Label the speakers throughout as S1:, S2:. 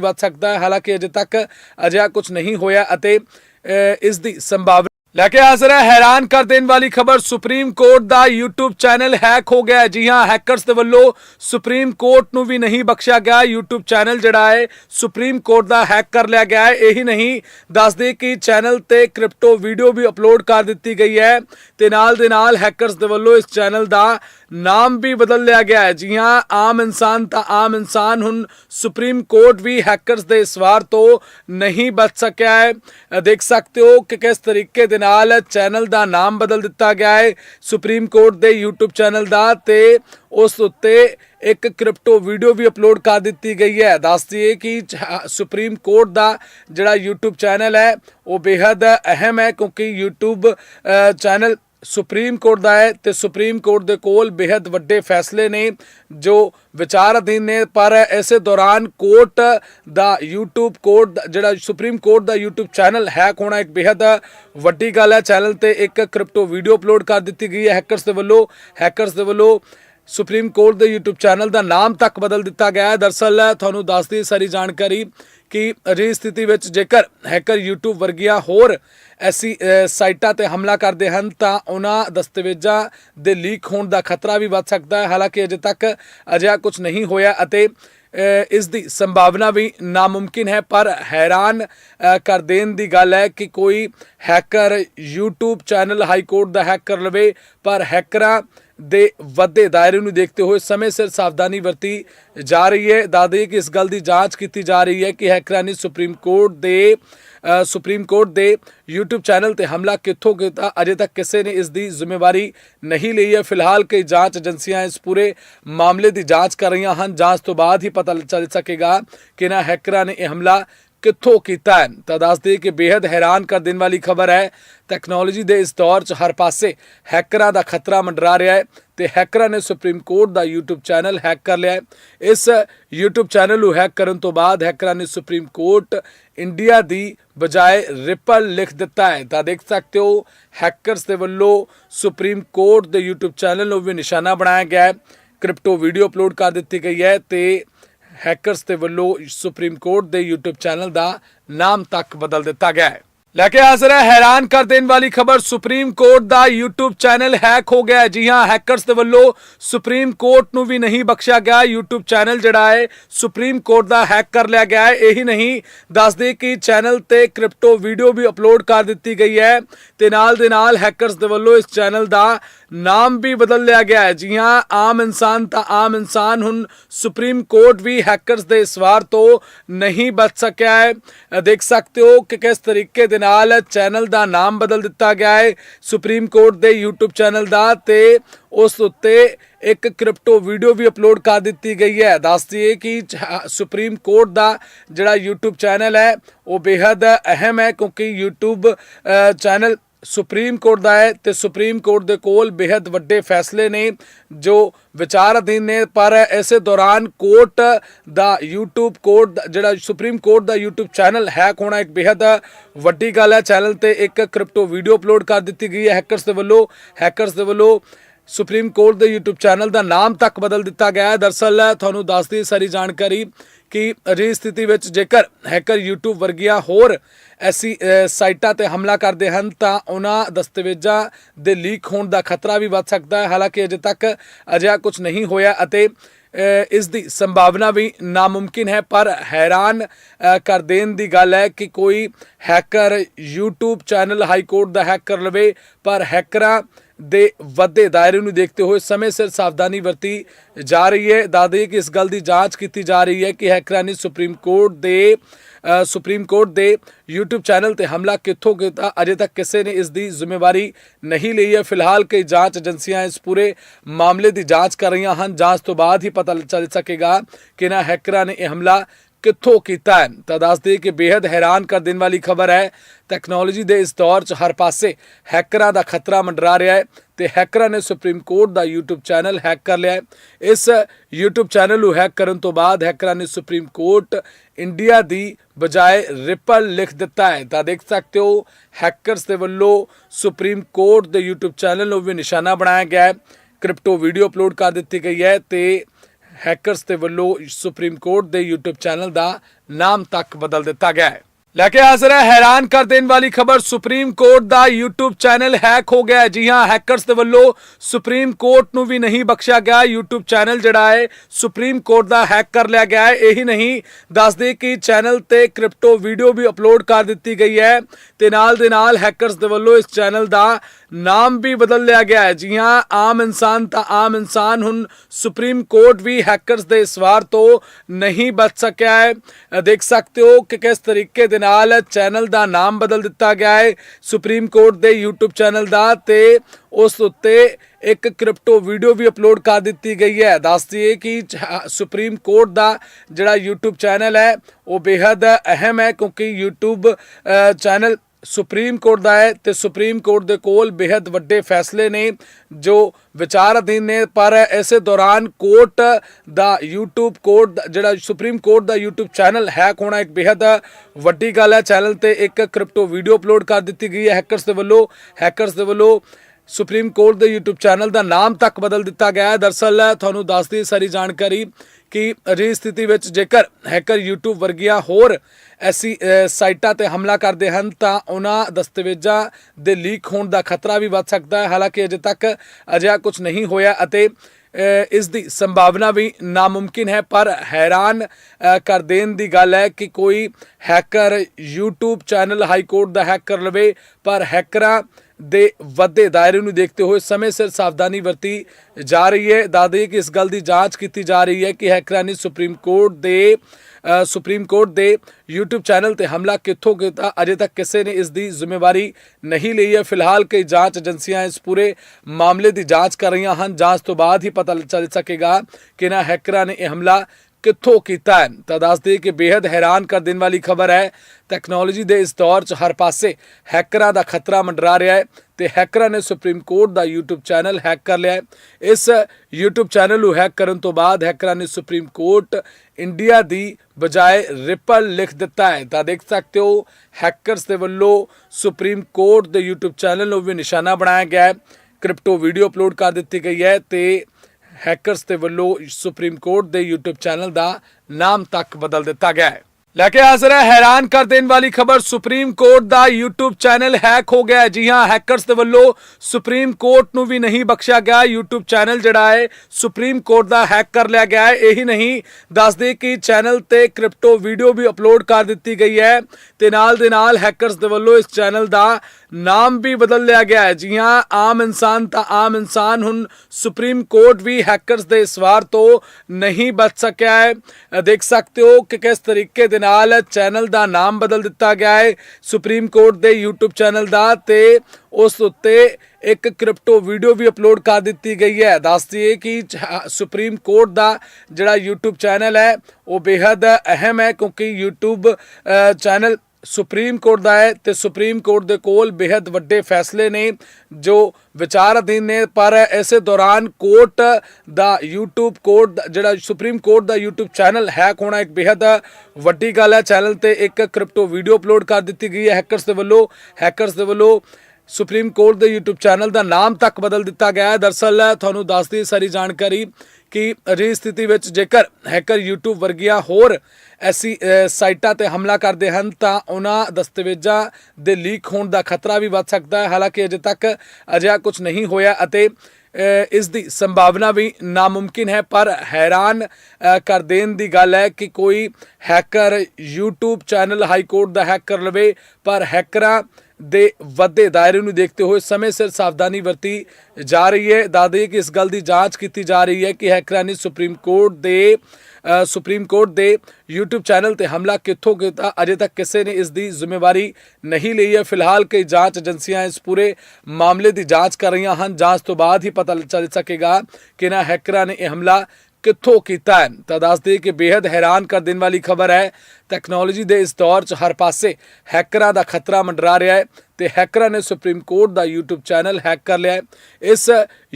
S1: ਵੱਧ ਸਕਦਾ ਹੈ। ਹਾਲਾਂਕਿ ਅਜੇ ਤੱਕ ਅਜਿਹਾ ਕੁਝ ਨਹੀਂ ਹੋਇਆ ਅਤੇ ਇਸ ਦੀ ਸੰਭਾਵਨਾ ਲੈ ਕੇ ਹਾਜ਼ਰ ਹੈ। ਹੈਰਾਨ ਕਰ ਦੇਣ ਵਾਲੀ ਖਬਰ ਸੁਪਰੀਮ ਕੋਰਟ ਦਾ YouTube ਚੈਨਲ ਹੈਕ ਹੋ ਗਿਆ ਜੀ ਹਾਂ, ਹੈਕਰਸ ਦੇ ਵੱਲੋਂ ਸੁਪਰੀਮ ਕੋਰਟ ਨੂੰ ਵੀ ਨਹੀਂ ਬਖਸ਼ਿਆ ਗਿਆ। YouTube ਚੈਨਲ ਜਿਹੜਾ ਹੈ, ਸੁਪਰੀਮ ਕੋਰਟ ਦਾ ਹੈਕ ਕਰ ਲਿਆ ਗਿਆ ਹੈ। ਇਹੀ ਨਹੀਂ, ਦੱਸਦੇ ਕਿ ਚੈਨਲ ਤੇ ਕ੍ਰਿਪਟੋ ਵੀਡੀਓ ਵੀ ਅਪਲੋਡ ਕਰ ਦਿੱਤੀ ਗਈ ਹੈ ਤੇ ਨਾਲ ਦੇ ਨਾਲ ਹੈਕਰਸ ਦੇ ਵੱਲੋਂ ਇਸ ਚੈਨਲ ਦਾ ਨਾਮ ਵੀ ਬਦਲ ਲਿਆ ਗਿਆ ਹੈ। ਜੀ ਹਾਂ, ਆਮ ਇਨਸਾਨ ਤਾਂ ਆਮ ਇਨਸਾਨ ਹੁਣ ਸੁਪਰੀਮ ਕੋਰਟ ਵੀ ਹੈਕਰਸ ਦੇ ਸਵਾਰ ਤੋਂ ਨਹੀਂ ਬਚ ਸਕਿਆ ਹੈ। ਦੇਖ ਸਕਦੇ ਹੋ ਕਿ ਕਿਸ ਤਰੀਕੇ ਦੇ ਨਾਲ ਚੈਨਲ ਦਾ ਨਾਮ ਬਦਲ ਦਿੱਤਾ ਗਿਆ ਹੈ ਸੁਪਰੀਮ ਕੋਰਟ ਦੇ YouTube ਚੈਨਲ ਦਾ ਤੇ ਉਸ ਉੱਤੇ ਇੱਕ ਕ੍ਰਿਪਟੋ ਵੀਡੀਓ ਵੀ ਅਪਲੋਡ ਕਰ ਦਿੱਤੀ ਗਈ ਹੈ। ਦੱਸ ਦਈਏ ਕਿ ਸੁਪਰੀਮ ਕੋਰਟ ਦਾ ਜਿਹੜਾ YouTube ਚੈਨਲ ਹੈ, ਉਹ ਬੇहद ਅਹਿਮ ਹੈ ਕਿਉਂਕਿ YouTube ਚੈਨਲ ਸੁਪਰੀਮ ਕੋਰਟ ਦਾ ਹੈ ਤੇ ਸੁਪਰੀਮ ਕੋਰਟ ਦੇ ਕੋਲ ਬੇहद ਵੱਡੇ ਫੈਸਲੇ ਨੇ ਜੋ ਵਿਚਾਰ ਅਧੀਨ ਨੇ, ਪਰ ਐਸੇ ਦੌਰਾਨ ਕੋਰਟ ਦਾ YouTube ਕੋਰਟ ਜਿਹੜਾ ਸੁਪਰੀਮ ਕੋਰਟ ਦਾ YouTube ਚੈਨਲ ਹੈਕ ਹੋਣਾ ਇੱਕ ਬੇहद ਵੱਡੀ ਗੱਲ ਹੈ। ਚੈਨਲ ਤੇ ਇੱਕ ਕ੍ਰਿਪਟੋ ਵੀਡੀਓ ਅਪਲੋਡ ਕਰ ਦਿੱਤੀ ਗਈ ਹੈ ਹੈਕਰਸ ਦੇ ਵੱਲੋਂ। ਹੈਕਰਸ ਦੇ ਵੱਲੋਂ ਸੁਪਰੀਮ ਕੋਰਟ ਦੇ YouTube ਚੈਨਲ ਦਾ ਨਾਮ ਤੱਕ ਬਦਲ ਦਿੱਤਾ ਗਿਆ ਹੈ। ਦਰਸਲ ਤੁਹਾਨੂੰ ਦੱਸਦੀ ਸਾਰੀ ਜਾਣਕਾਰੀ ਕਿ ਅਜਿਹੀ ਸਥਿਤੀ ਵਿੱਚ ਜੇਕਰ ਹੈਕਰ YouTube ਵਰਗੀਆਂ ਹੋਰ ਐਸੀ ਸਾਈਟਾਂ ਤੇ ਹਮਲਾ ਕਰਦੇ ਹਨ ਤਾਂ ਉਹਨਾਂ ਦਸਤਾਵੇਜ਼ਾਂ ਦੇ ਲੀਕ ਹੋਣ ਦਾ ਖਤਰਾ ਵੀ ਵੱਧ ਸਕਦਾ ਹੈ। ਹਾਲਾਂਕਿ ਅਜੇ ਤੱਕ ਅਜਿਹਾ ਕੁਝ ਨਹੀਂ ਹੋਇਆ ਅਤੇ ਇਸ ਦੀ ਸੰਭਾਵਨਾ ਵੀ ਨਾਮੁਮਕਿਨ ਹੈ, ਪਰ ਹੈਰਾਨ ਕਰ ਦੇਣ ਦੀ ਗੱਲ ਹੈ ਕਿ ਕੋਈ hacker YouTube channel high court ਦਾ ਹੈਕ ਕਰ ਲਵੇ, ਪਰ ਹੈਕਰਾਂ ਦੇ ਵੱਡੇ ਦਾਇਰੇ ਨੂੰ ਦੇਖਦੇ ਹੋਏ ਸਮੇਂ ਸਿਰ ਸਾਵਧਾਨੀ ਵਰਤੀ ਜਾ ਰਹੀ ਹੈ। ਦਾਦੇ ਕਿ ਇਸ ਗੱਲ ਦੀ ਜਾਂਚ ਕੀਤੀ ਜਾ ਰਹੀ ਹੈ ਕਿ ਹੈਕਰਾਂ ਨੇ ਸੁਪਰੀਮ ਕੋਰਟ ਦੇ ਸੁਪਰੀਮ ਕੋਰਟ ਦੇ YouTube ਚੈਨਲ ਤੇ ਹਮਲਾ ਕਿੱਥੋਂ ਕੀਤਾ, ਅਜੇ ਤੱਕ ਕਿਸੇ ਨੇ ਇਸ ਦੀ ਜ਼ਿੰਮੇਵਾਰੀ ਨਹੀਂ ਲਈ ਹੈ। ਫਿਲਹਾਲ ਕਈ ਜਾਂਚ ਏਜੰਸੀਆਂ ਇਸ ਪੂਰੇ ਮਾਮਲੇ ਦੀ ਜਾਂਚ ਕਰ ਰਹੀਆਂ ਹਨ। ਜਾਂਚ ਤੋਂ ਬਾਅਦ ਹੀ ਪਤਾ ਚੱਲ ਸਕੇਗਾ ਕਿ ਨਾ ਹੈਕਰਾਂ ਨੇ ਇਹ ਹਮਲਾ ਕਿੱਥੋਂ ਕੀਤਾ ਹੈ? ਤਾਂ ਦੱਸਦੇ ਕਿ ਬੇहद ਹੈਰਾਨ ਕਰ ਦੇਣ ਵਾਲੀ ਖਬਰ ਹੈ ਟੈਕਨੋਲੋਜੀ ਦੇ ਇਸ ਦੌਰ 'ਚ ਹਰ ਪਾਸੇ ਹੈਕਰਾਂ ਦਾ ਖਤਰਾ ਮੰਡਰਾ ਰਿਹਾ ਹੈ ਤੇ ਹੈਕਰਾਂ ਨੇ ਸੁਪਰੀਮ ਕੋਰਟ ਦਾ YouTube ਚੈਨਲ ਹੈਕ ਕਰ ਲਿਆ ਇਸ YouTube ਚੈਨਲ ਨੂੰ ਹੈਕ ਕਰਨ ਤੋਂ ਬਾਅਦ ਹੈਕਰਾਂ ਨੇ ਸੁਪਰੀਮ ਕੋਰਟ ਇੰਡੀਆ ਦੀ ਬਜਾਏ ਰਿਪਲ ਲਿਖ ਦਿੱਤਾ ਹੈ। ਤਾਂ ਦੇਖ ਸਕਦੇ ਹੋ ਹੈਕਰਸ ਦੇ ਵੱਲੋਂ ਸੁਪਰੀਮ ਕੋਰਟ ਦੇ YouTube ਚੈਨਲ ਨੂੰ ਵੀ ਨਿਸ਼ਾਨਾ ਬਣਾਇਆ ਗਿਆ ਹੈ। ਕ੍ਰਿਪਟੋ ਵੀਡੀਓ ਅਪਲੋਡ ਕਰ ਦਿੱਤੀ ਗਈ ਹੈ ਤੇ ਹੈਕਰਸ ਦੇ ਵੱਲੋਂ ਸੁਪਰੀਮ ਕੋਰਟ ਦੇ YouTube ਚੈਨਲ ਦਾ ਨਾਮ ਤੱਕ ਬਦਲ ਦਿੱਤਾ ਗਿਆ ਹੈ। ਲੈ ਕੇ ਹਾਜ਼ਰ ਹੈ, ਹੈਰਾਨ ਕਰ ਦੇਣ ਵਾਲੀ ਖਬਰ, ਸੁਪਰੀਮ ਕੋਰਟ ਦਾ YouTube ਚੈਨਲ ਹੈਕ ਹੋ ਗਿਆ ਜੀ ਹਾਂ, ਹੈਕਰਸ ਦੇ ਵੱਲੋਂ ਸੁਪਰੀਮ ਕੋਰਟ ਨੂੰ ਵੀ ਨਹੀਂ ਬਖਸ਼ਿਆ ਗਿਆ। YouTube ਚੈਨਲ ਜਿਹੜਾ ਹੈ, ਸੁਪਰੀਮ ਕੋਰਟ ਦਾ ਹੈਕ ਕਰ ਲਿਆ ਗਿਆ ਹੈ। ਇਹੀ ਨਹੀਂ, ਦੱਸਦੇ ਕਿ ਚੈਨਲ ਤੇ ਕ੍ਰਿਪਟੋ ਵੀਡੀਓ ਵੀ ਅਪਲੋਡ ਕਰ ਦਿੱਤੀ ਗਈ ਹੈ ਤੇ ਨਾਲ ਦੇ ਨਾਲ ਹੈਕਰਸ ਦੇ ਵੱਲੋਂ ਇਸ ਚੈਨਲ ਦਾ ਨਾਮ ਵੀ ਬਦਲ ਲਿਆ ਗਿਆ ਹੈ। ਜੀ ਹਾਂ, ਆਮ ਇਨਸਾਨ ਤਾਂ ਆਮ ਇਨਸਾਨ ਹੁਣ ਸੁਪਰੀਮ ਕੋਰਟ ਵੀ ਹੈਕਰਸ ਦੇ ਸਵਾਰ ਤੋਂ ਨਹੀਂ ਬਚ ਸਕਿਆ ਹੈ। ਦੇਖ ਸਕਦੇ ਹੋ ਕਿ ਕਿਸ ਤਰੀਕੇ ਦੇ ਨਾਲ ਚੈਨਲ ਦਾ ਨਾਮ ਬਦਲ ਦਿੱਤਾ ਗਿਆ ਹੈ ਸੁਪਰੀਮ ਕੋਰਟ ਦੇ YouTube ਚੈਨਲ ਦਾ ਤੇ ਉਸ ਉੱਤੇ ਇੱਕ ਕ੍ਰਿਪਟੋ ਵੀਡੀਓ ਵੀ ਅਪਲੋਡ ਕਰ ਦਿੱਤੀ ਗਈ ਹੈ। ਦੱਸ ਦਈਏ ਕਿ ਸੁਪਰੀਮ ਕੋਰਟ ਦਾ ਜਿਹੜਾ YouTube ਚੈਨਲ ਹੈ, ਉਹ ਬੇहद ਅਹਿਮ ਹੈ ਕਿਉਂਕਿ YouTube ਚੈਨਲ ਸੁਪਰੀਮ ਕੋਰਟ ਦਾ ਹੈ ਤੇ ਸੁਪਰੀਮ ਕੋਰਟ ਦੇ ਕੋਲ ਬੇहद ਵੱਡੇ ਫੈਸਲੇ ਨੇ ਜੋ ਵਿਚਾਰ ਅਧੀਨ ਨੇ, ਪਰ ਐਸੇ ਦੌਰਾਨ ਕੋਰਟ ਦਾ YouTube ਕੋਰਟ ਜਿਹੜਾ ਸੁਪਰੀਮ ਕੋਰਟ ਦਾ YouTube ਚੈਨਲ ਹੈਕ ਹੋਣਾ ਇੱਕ ਬੇहद ਵੱਡੀ ਗੱਲ ਹੈ। ਚੈਨਲ ਤੇ ਇੱਕ ਕ੍ਰਿਪਟੋ ਵੀਡੀਓ ਅਪਲੋਡ ਕਰ ਦਿੱਤੀ ਗਈ ਹੈ ਹੈਕਰਸ ਦੇ ਵੱਲੋਂ। ਹੈਕਰਸ ਦੇ ਵੱਲੋਂ ਸੁਪਰੀਮ ਕੋਰਟ ਦੇ YouTube ਚੈਨਲ ਦਾ ਨਾਮ ਤੱਕ ਬਦਲ ਦਿੱਤਾ ਗਿਆ ਹੈ। ਦਰਸਲ ਤੁਹਾਨੂੰ ਦੱਸਦੀ ਸਾਰੀ ਜਾਣਕਾਰੀ ਕਿ ਅਜਿਹੀ ਸਥਿਤੀ ਵਿੱਚ ਜੇਕਰ ਹੈਕਰ YouTube ਵਰਗੀਆਂ ਹੋਰ ਐਸੀ ਸਾਈਟਾਂ ਤੇ ਹਮਲਾ ਕਰਦੇ ਹਨ ਤਾਂ ਉਹਨਾਂ ਦਸਤਾਵੇਜ਼ਾਂ ਦੇ ਲੀਕ ਹੋਣ ਦਾ ਖਤਰਾ ਵੀ ਵੱਧ ਸਕਦਾ ਹੈ। ਹਾਲਾਂਕਿ ਅਜੇ ਤੱਕ ਅਜਿਹਾ ਕੁਝ ਨਹੀਂ ਹੋਇਆ ਅਤੇ ਇਸ ਦੀ ਸੰਭਾਵਨਾ ਵੀ ਨਾਮੁਮਕਿਨ ਹੈ, ਪਰ ਹੈਰਾਨ ਕਰ ਦੇਣ ਦੀ ਗੱਲ ਹੈ ਕਿ ਕੋਈ hacker YouTube channel high court ਦਾ ਹੈਕ ਕਰ ਲਵੇ, ਪਰ ਹੈਕਰਾਂ ਦੇ ਵੱਡੇ ਦਾਇਰੇ ਨੂੰ ਦੇਖਦੇ ਹੋਏ ਸਮੇਂ ਸਿਰ ਸਾਵਧਾਨੀ ਵਰਤੀ ਜਾ ਰਹੀ ਹੈ। ਦਾਦੇ ਕਿ ਇਸ ਗੱਲ ਦੀ ਜਾਂਚ ਕੀਤੀ ਜਾ ਰਹੀ ਹੈ ਕਿ ਹੈਕਰਾਂ ਨੇ ਸੁਪਰੀਮ ਕੋਰਟ ਦੇ ਸੁਪਰੀਮ ਕੋਰਟ ਦੇ YouTube ਚੈਨਲ ਤੇ ਹਮਲਾ ਕਿੱਥੋਂ ਕੀਤਾ? ਅਜੇ ਤੱਕ ਕਿਸੇ ਨੇ ਇਸ ਦੀ ਜ਼ਿੰਮੇਵਾਰੀ ਨਹੀਂ ਲਈ ਹੈ। ਫਿਲਹਾਲ ਕਈ ਜਾਂਚ ਏਜੰਸੀਆਂ ਇਸ ਪੂਰੇ ਮਾਮਲੇ ਦੀ ਜਾਂਚ ਕਰ ਰਹੀਆਂ ਹਨ। ਜਾਂਚ ਤੋਂ ਬਾਅਦ ਹੀ ਪਤਾ ਚੱਲ ਸਕੇਗਾ ਕਿ ਨਾ ਹੈਕਰਾਂ ਨੇ ਇਹ ਹਮਲਾ ਕਿੱਥੋਂ ਕੀਤਾ ਹੈ। ਤਾਂ ਦੱਸਦੇ ਕਿ ਬੇहद ਹੈਰਾਨ ਕਰ ਦੇਣ ਵਾਲੀ ਖਬਰ ਹੈ ਟੈਕਨੋਲੋਜੀ ਦੇ ਇਸ ਦੌਰ 'ਚ ਹਰ ਪਾਸੇ ਹੈਕਰਾਂ ਦਾ ਖਤਰਾ ਮੰਡਰਾ ਰਿਹਾ ਹੈ। ਤੇ ਹੈਕਰਾਂ ਨੇ ਸੁਪਰੀਮ ਕੋਰਟ ਦਾ YouTube ਚੈਨਲ ਹੈਕ ਕਰ ਲਿਆ ਇਸ YouTube ਚੈਨਲ ਨੂੰ ਹੈਕ ਕਰਨ ਤੋਂ ਬਾਅਦ ਹੈਕਰਾਂ ਨੇ ਸੁਪਰੀਮ ਕੋਰਟ ਇੰਡੀਆ ਦੀ ਬਜਾਏ ਰਿਪਲ ਲਿਖ ਦਿੱਤਾ ਹੈ। ਤਾਂ ਦੇਖ ਸਕਦੇ ਹੋ ਹੈਕਰਸ ਦੇ ਵੱਲੋਂ ਸੁਪਰੀਮ ਕੋਰਟ ਦੇ YouTube ਚੈਨਲ ਨੂੰ ਵੀ ਨਿਸ਼ਾਨਾ ਬਣਾਇਆ ਗਿਆ ਹੈ। ਕ੍ਰਿਪਟੋ ਵੀਡੀਓ ਅਪਲੋਡ ਕਰ ਦਿੱਤੀ ਗਈ ਹੈ ਤੇ ਹੈਕਰਸ ਦੇ ਵੱਲੋਂ ਸੁਪਰੀਮ ਕੋਰਟ ਦੇ YouTube ਚੈਨਲ ਦਾ ਨਾਮ ਤੱਕ ਬਦਲ ਦਿੱਤਾ ਗਿਆ ਹੈ। ਲੈ ਕੇ ਹਾਜ਼ਰ ਹੈ ਹੈਰਾਨ ਕਰ ਦੇਣ ਵਾਲੀ ਖਬਰ ਸੁਪਰੀਮ ਕੋਰਟ ਦਾ YouTube ਚੈਨਲ ਹੈਕ ਹੋ ਗਿਆ ਜੀ ਹਾਂ ਹੈਕਰਸ ਦੇ ਵੱਲੋਂ ਸੁਪਰੀਮ ਕੋਰਟ ਨੂੰ ਵੀ ਨਹੀਂ ਬਖਸ਼ਿਆ ਗਿਆ YouTube ਚੈਨਲ ਜਿਹੜਾ ਹੈ ਸੁਪਰੀਮ ਕੋਰਟ ਦਾ ਹੈਕ ਕਰ ਲਿਆ ਗਿਆ ਹੈ ਇਹੀ ਨਹੀਂ ਦੱਸਦੇ ਕਿ ਚੈਨਲ ਤੇ ਕ੍ਰਿਪਟੋ ਵੀਡੀਓ ਵੀ ਅਪਲੋਡ ਕਰ ਦਿੱਤੀ ਗਈ ਹੈ ਤੇ ਨਾਲ ਦੇ ਨਾਲ ਹੈਕਰਸ ਦੇ ਵੱਲੋਂ ਇਸ ਚੈਨਲ ਦਾ ਨਾਮ ਵੀ ਬਦਲ ਲਿਆ ਗਿਆ ਹੈ ਜੀ ਹਾਂ ਆਮ ਇਨਸਾਨ ਤਾਂ ਆਮ ਇਨਸਾਨ ਹੁਣ ਸੁਪਰੀਮ ਕੋਰਟ ਵੀ ਹੈਕਰਸ ਦੇ ਇਸ ਵਾਰ ਤੋਂ ਨਹੀਂ ਬਚ ਸਕਿਆ ਹੈ ਦੇਖ ਸਕਦੇ ਹੋ ਕਿ ਕਿਸ ਤਰੀਕੇ ਦੇ ਨਾਲ ਚੈਨਲ ਦਾ ਨਾਮ ਬਦਲ ਦਿੱਤਾ ਗਿਆ ਹੈ। ਸੁਪਰੀਮ ਕੋਰਟ ਦੇ YouTube ਚੈਨਲ ਦਾ ਤੇ ਉਸ ਉੱਤੇ ਇੱਕ ਕ੍ਰਿਪਟੋ ਵੀਡੀਓ ਵੀ ਅਪਲੋਡ ਕਰ ਦਿੱਤੀ ਗਈ ਹੈ। ਦੱਸ ਦਈਏ ਕਿ ਸੁਪਰੀਮ ਕੋਰਟ ਦਾ ਜਿਹੜਾ YouTube ਚੈਨਲ ਹੈ, ਉਹ ਬੇहद ਅਹਿਮ ਹੈ ਕਿਉਂਕਿ YouTube ਚੈਨਲ ਸੁਪਰੀਮ ਕੋਰਟ ਦਾ ਹੈ ਤੇ ਸੁਪਰੀਮ ਕੋਰਟ ਦੇ ਕੋਲ ਬੇहद ਵੱਡੇ ਫੈਸਲੇ ਨੇ ਜੋ ਵਿਚਾਰ ਅਧੀਨ ਨੇ, ਪਰ ਐਸੇ ਦੌਰਾਨ ਕੋਰਟ ਦਾ YouTube ਕੋਰਟ ਜਿਹੜਾ ਸੁਪਰੀਮ ਕੋਰਟ ਦਾ YouTube ਚੈਨਲ ਹੈਕ ਹੋਣਾ ਇੱਕ ਬੇहद ਵੱਡੀ ਗੱਲ ਹੈ। ਚੈਨਲ ਤੇ ਇੱਕ ਕ੍ਰਿਪਟੋ ਵੀਡੀਓ ਅਪਲੋਡ ਕਰ ਦਿੱਤੀ ਗਈ ਹੈ ਹੈਕਰਸ ਦੇ ਵੱਲੋਂ, ਹੈਕਰਸ ਦੇ ਵੱਲੋਂ ਸੁਪਰੀਮ ਕੋਰਟ ਦੇ YouTube ਚੈਨਲ ਦਾ ਨਾਮ ਤੱਕ ਬਦਲ ਦਿੱਤਾ ਗਿਆ ਹੈ। ਦਰਸਲ, ਤੁਹਾਨੂੰ ਦੱਸਦੀ ਸਾਰੀ ਜਾਣਕਾਰੀ ਕਿ ਅਜਿਹੀ ਸਥਿਤੀ ਵਿੱਚ ਜੇਕਰ ਹੈਕਰ YouTube ਵਰਗੀਆਂ ਹੋਰ ਐਸੀ ਸਾਈਟਾਂ ਤੇ ਹਮਲਾ ਕਰਦੇ ਹਨ, ਤਾਂ ਉਹਨਾਂ ਦਸਤਾਵੇਜ਼ਾਂ ਦੇ ਲੀਕ ਹੋਣ ਦਾ ਖਤਰਾ ਵੀ ਵੱਧ ਸਕਦਾ ਹੈ। ਹਾਲਾਂਕਿ, ਅਜੇ ਤੱਕ ਅਜਿਹਾ ਕੁਝ ਨਹੀਂ ਹੋਇਆ ਅਤੇ ਇਸ ਦੀ ਸੰਭਾਵਨਾ ਵੀ ਨਾਮੁਮਕਿਨ ਹੈ, ਪਰ ਹੈਰਾਨ ਕਰ ਦੇਣ ਦੀ ਗੱਲ ਹੈ ਕਿ ਕੋਈ hacker YouTube channel high court ਦਾ ਹੈਕ ਕਰ ਲਵੇ, ਪਰ ਹੈਕਰਾਂ ਦੇ ਵੱਡੇ ਦਾਇਰੇ ਨੂੰ ਦੇਖਦੇ ਹੋਏ ਸਮੇਂ ਸਿਰ ਸਾਵਧਾਨੀ ਵਰਤੀ ਜਾ ਰਹੀ ਹੈ। ਦਾਦੇ ਕਿ ਇਸ ਗੱਲ ਦੀ ਜਾਂਚ ਕੀਤੀ ਜਾ ਰਹੀ ਹੈ ਕਿ ਹੈਕਰਾਂ ਨੇ ਸੁਪਰੀਮ ਕੋਰਟ ਦੇ ਸੁਪਰੀਮ ਕੋਰਟ ਦੇ YouTube ਚੈਨਲ ਤੇ ਹਮਲਾ ਕਿੱਥੋਂ ਕੀਤਾ, ਅਜੇ ਤੱਕ ਕਿਸੇ ਨੇ ਇਸ ਦੀ ਜ਼ਿੰਮੇਵਾਰੀ ਨਹੀਂ ਲਈ ਹੈ। ਫਿਲਹਾਲ ਕਈ ਜਾਂਚ ਏਜੰਸੀਆਂ ਇਸ ਪੂਰੇ ਮਾਮਲੇ ਦੀ ਜਾਂਚ ਕਰ ਰਹੀਆਂ ਹਨ। ਜਾਂਚ ਤੋਂ ਬਾਅਦ ਹੀ ਪਤਾ ਚੱਲ ਸਕੇਗਾ ਕਿ ਨਾ ਹੈਕਰਾਂ ਨੇ ਇਹ ਹਮਲਾ ਕਿੱਥੋਂ ਕੀਤਾ ਹੈ? ਤਾਂ ਦੱਸ ਦਈਏ ਕਿ ਬੇहद ਹੈਰਾਨ ਕਰ ਦੇਣ ਵਾਲੀ ਖਬਰ ਹੈ ਟੈਕਨੋਲੋਜੀ ਦੇ ਇਸ ਦੌਰ 'ਚ ਹਰ ਪਾਸੇ ਹੈਕਰਾਂ ਦਾ ਖਤਰਾ ਮੰਡਰਾ ਰਿਹਾ ਹੈ ਤੇ ਹੈਕਰਾਂ ਨੇ ਸੁਪਰੀਮ ਕੋਰਟ ਦਾ YouTube ਚੈਨਲ ਹੈਕ ਕਰ ਲਿਆ ਇਸ YouTube ਚੈਨਲ ਨੂੰ ਹੈਕ ਕਰਨ ਤੋਂ ਬਾਅਦ ਹੈਕਰਾਂ ਨੇ ਸੁਪਰੀਮ ਕੋਰਟ ਇੰਡੀਆ ਦੀ ਬਜਾਏ ਰਿਪਲ ਲਿਖ ਦਿੱਤਾ ਹੈ। ਤਾਂ ਦੇਖ ਸਕਦੇ ਹੋ ਹੈਕਰਸ ਦੇ ਵੱਲੋਂ ਸੁਪਰੀਮ ਕੋਰਟ ਦੇ YouTube ਚੈਨਲ ਨੂੰ ਵੀ ਨਿਸ਼ਾਨਾ ਬਣਾਇਆ ਗਿਆ ਹੈ। ਕ੍ਰਿਪਟੋ ਵੀਡੀਓ ਅਪਲੋਡ ਕਰ ਦਿੱਤੀ ਗਈ ਹੈ ਤੇ ਹੈਕਰਸ ਦੇ ਵੱਲੋਂ ਸੁਪਰੀਮ ਕੋਰਟ ਦੇ YouTube ਚੈਨਲ ਦਾ ਨਾਮ ਤੱਕ ਬਦਲ ਦਿੱਤਾ ਗਿਆ ਹੈ। ਲੈ ਕੇ ਹਾਜ਼ਰ ਹੈ, ਹੈਰਾਨ ਕਰ ਦੇਣ ਵਾਲੀ ਖਬਰ, ਸੁਪਰੀਮ ਕੋਰਟ ਦਾ YouTube ਚੈਨਲ ਹੈਕ ਹੋ ਗਿਆ ਹੈ। ਜੀ ਹਾਂ ਹੈਕਰਸ ਦੇ ਵੱਲੋਂ ਸੁਪਰੀਮ ਕੋਰਟ ਨੂੰ ਵੀ ਨਹੀਂ ਬਖਸ਼ਿਆ ਗਿਆ। YouTube ਚੈਨਲ ਜਿਹੜਾ ਹੈ, ਸੁਪਰੀਮ ਕੋਰਟ ਦਾ ਹੈਕ ਕਰ ਲਿਆ ਗਿਆ ਹੈ। ਇਹੀ ਨਹੀਂ, ਦੱਸਦੇ ਕਿ ਚੈਨਲ ਤੇ ਕ੍ਰਿਪਟੋ ਵੀਡੀਓ ਵੀ ਅਪਲੋਡ ਕਰ ਦਿੱਤੀ ਗਈ ਹੈ ਤੇ ਨਾਲ ਦੇ ਨਾਲ ਹੈਕਰਸ ਦੇ ਵੱਲੋਂ ਇਸ ਚੈਨਲ ਦਾ ਨਾਮ ਵੀ ਬਦਲ ਲਿਆ ਗਿਆ ਹੈ। ਜੀ ਹਾਂ, ਆਮ ਇਨਸਾਨ ਤਾਂ ਆਮ ਇਨਸਾਨ ਹੁਣ ਸੁਪਰੀਮ ਕੋਰਟ ਵੀ ਹੈਕਰਸ ਦੇ ਇਸ ਵਾਰ ਤੋਂ ਨਹੀਂ ਬਚ ਸਕਿਆ ਹੈ। ਦੇਖ ਸਕਦੇ ਹੋ ਕਿ ਕਿਸ ਤਰੀਕੇ ਦੇ ਨਾਲ ਚੈਨਲ ਦਾ ਨਾਮ ਬਦਲ ਦਿੱਤਾ ਗਿਆ ਹੈ ਸੁਪਰੀਮ ਕੋਰਟ ਦੇ YouTube ਚੈਨਲ ਦਾ ਤੇ ਉਸ ਉੱਤੇ ਇੱਕ ਕ੍ਰਿਪਟੋ ਵੀਡੀਓ ਵੀ ਅਪਲੋਡ ਕਰ ਦਿੱਤੀ ਗਈ ਹੈ। ਦੱਸ ਦਈਏ ਕਿ ਸੁਪਰੀਮ ਕੋਰਟ ਦਾ ਜਿਹੜਾ YouTube ਚੈਨਲ ਹੈ, ਉਹ ਬੇहद ਅਹਿਮ ਹੈ ਕਿਉਂਕਿ YouTube ਚੈਨਲ ਸੁਪਰੀਮ ਕੋਰਟ ਦਾ ਹੈ ਤੇ ਸੁਪਰੀਮ ਕੋਰਟ ਦੇ ਕੋਲ ਬੇहद ਵੱਡੇ ਫੈਸਲੇ ਨੇ ਜੋ ਵਿਚਾਰ ਅਧੀਨ ਨੇ, ਪਰ ਐਸੇ ਦੌਰਾਨ ਕੋਰਟ ਦਾ YouTube ਕੋਰਟ ਜਿਹੜਾ ਸੁਪਰੀਮ ਕੋਰਟ ਦਾ YouTube ਚੈਨਲ ਹੈਕ ਹੋਣਾ ਇੱਕ ਬੇहद ਵੱਡੀ ਗੱਲ ਹੈ। ਚੈਨਲ ਤੇ ਇੱਕ ਕ੍ਰਿਪਟੋ ਵੀਡੀਓ ਅਪਲੋਡ ਕਰ ਦਿੱਤੀ ਗਈ ਹੈ ਹੈਕਰਸ ਦੇ ਵੱਲੋਂ। ਹੈਕਰਸ ਦੇ ਵੱਲੋਂ ਸੁਪਰੀਮ ਕੋਰਟ ਦੇ YouTube ਚੈਨਲ ਦਾ ਨਾਮ ਤੱਕ ਬਦਲ ਦਿੱਤਾ ਗਿਆ ਹੈ। ਦਰਸਲ ਤੁਹਾਨੂੰ ਦੱਸਦੀ ਸਾਰੀ ਜਾਣਕਾਰੀ ਕਿ ਅਜਿਹੀ ਸਥਿਤੀ ਵਿੱਚ ਜੇਕਰ ਹੈਕਰ YouTube ਵਰਗੀਆਂ ਹੋਰ ਐਸੀ ਸਾਈਟਾਂ ਤੇ ਹਮਲਾ ਕਰਦੇ ਹਨ ਤਾਂ ਉਹਨਾਂ ਦਸਤਾਵੇਜ਼ਾਂ ਦੇ ਲੀਕ ਹੋਣ ਦਾ ਖਤਰਾ ਵੀ ਵੱਧ ਸਕਦਾ ਹੈ। ਹਾਲਾਂਕਿ ਅਜੇ ਤੱਕ ਅਜਿਹਾ ਕੁਝ ਨਹੀਂ ਹੋਇਆ ਅਤੇ ਇਸ ਦੀ ਸੰਭਾਵਨਾ ਵੀ ਨਾਮੁਮਕਿਨ ਹੈ, ਪਰ ਹੈਰਾਨ ਕਰ ਦੇਣ ਦੀ ਗੱਲ ਹੈ ਕਿ ਕੋਈ hacker YouTube channel high court ਦਾ ਹੈਕ ਕਰ ਲਵੇ, ਪਰ ਹੈਕਰਾਂ ਦੇ ਵੱਡੇ ਦਾਇਰੇ ਨੂੰ ਦੇਖਦੇ ਹੋਏ ਸਮੇਂ ਸਿਰ ਸਾਵਧਾਨੀ ਵਰਤੀ ਜਾ ਰਹੀ ਹੈ। ਦਾਦੇ ਕਿ ਇਸ ਗੱਲ ਦੀ ਜਾਂਚ ਕੀਤੀ ਜਾ ਰਹੀ ਹੈ ਕਿ ਹੈਕਰਾਂ ਨੇ ਸੁਪਰੀਮ ਕੋਰਟ ਦੇ ਸੁਪਰੀਮ ਕੋਰਟ ਦੇ YouTube ਚੈਨਲ ਤੇ ਹਮਲਾ ਕਿੱਥੋਂ ਕੀਤਾ? ਅਜੇ ਤੱਕ ਕਿਸੇ ਨੇ ਇਸ ਦੀ ਜ਼ਿੰਮੇਵਾਰੀ ਨਹੀਂ ਲਈ ਹੈ। ਫਿਲਹਾਲ ਕਈ ਜਾਂਚ ਏਜੰਸੀਆਂ ਇਸ ਪੂਰੇ ਮਾਮਲੇ ਦੀ ਜਾਂਚ ਕਰ ਰਹੀਆਂ ਹਨ। ਜਾਂਚ ਤੋਂ ਬਾਅਦ ਹੀ ਪਤਾ ਚੱਲ ਸਕੇਗਾ ਕਿ ਨਾ ਹੈਕਰਾਂ ਨੇ ਇਹ ਹਮਲਾ ਕਿੱਥੋਂ ਕੀਤਾ ਹੈ? ਤਾਂ ਦੱਸ ਦਈਏ ਕਿ ਬੇहद ਹੈਰਾਨ ਕਰ ਦੇਣ ਵਾਲੀ ਖਬਰ ਹੈ ਟੈਕਨੋਲੋਜੀ ਦੇ ਇਸ ਦੌਰ 'ਚ ਹਰ ਪਾਸੇ ਹੈਕਰਾਂ ਦਾ ਖਤਰਾ ਮੰਡਰਾ ਰਿਹਾ ਹੈ ਤੇ ਹੈਕਰਾਂ ਨੇ ਸੁਪਰੀਮ ਕੋਰਟ ਦਾ YouTube ਚੈਨਲ ਹੈਕ ਕਰ ਲਿਆ ਇਸ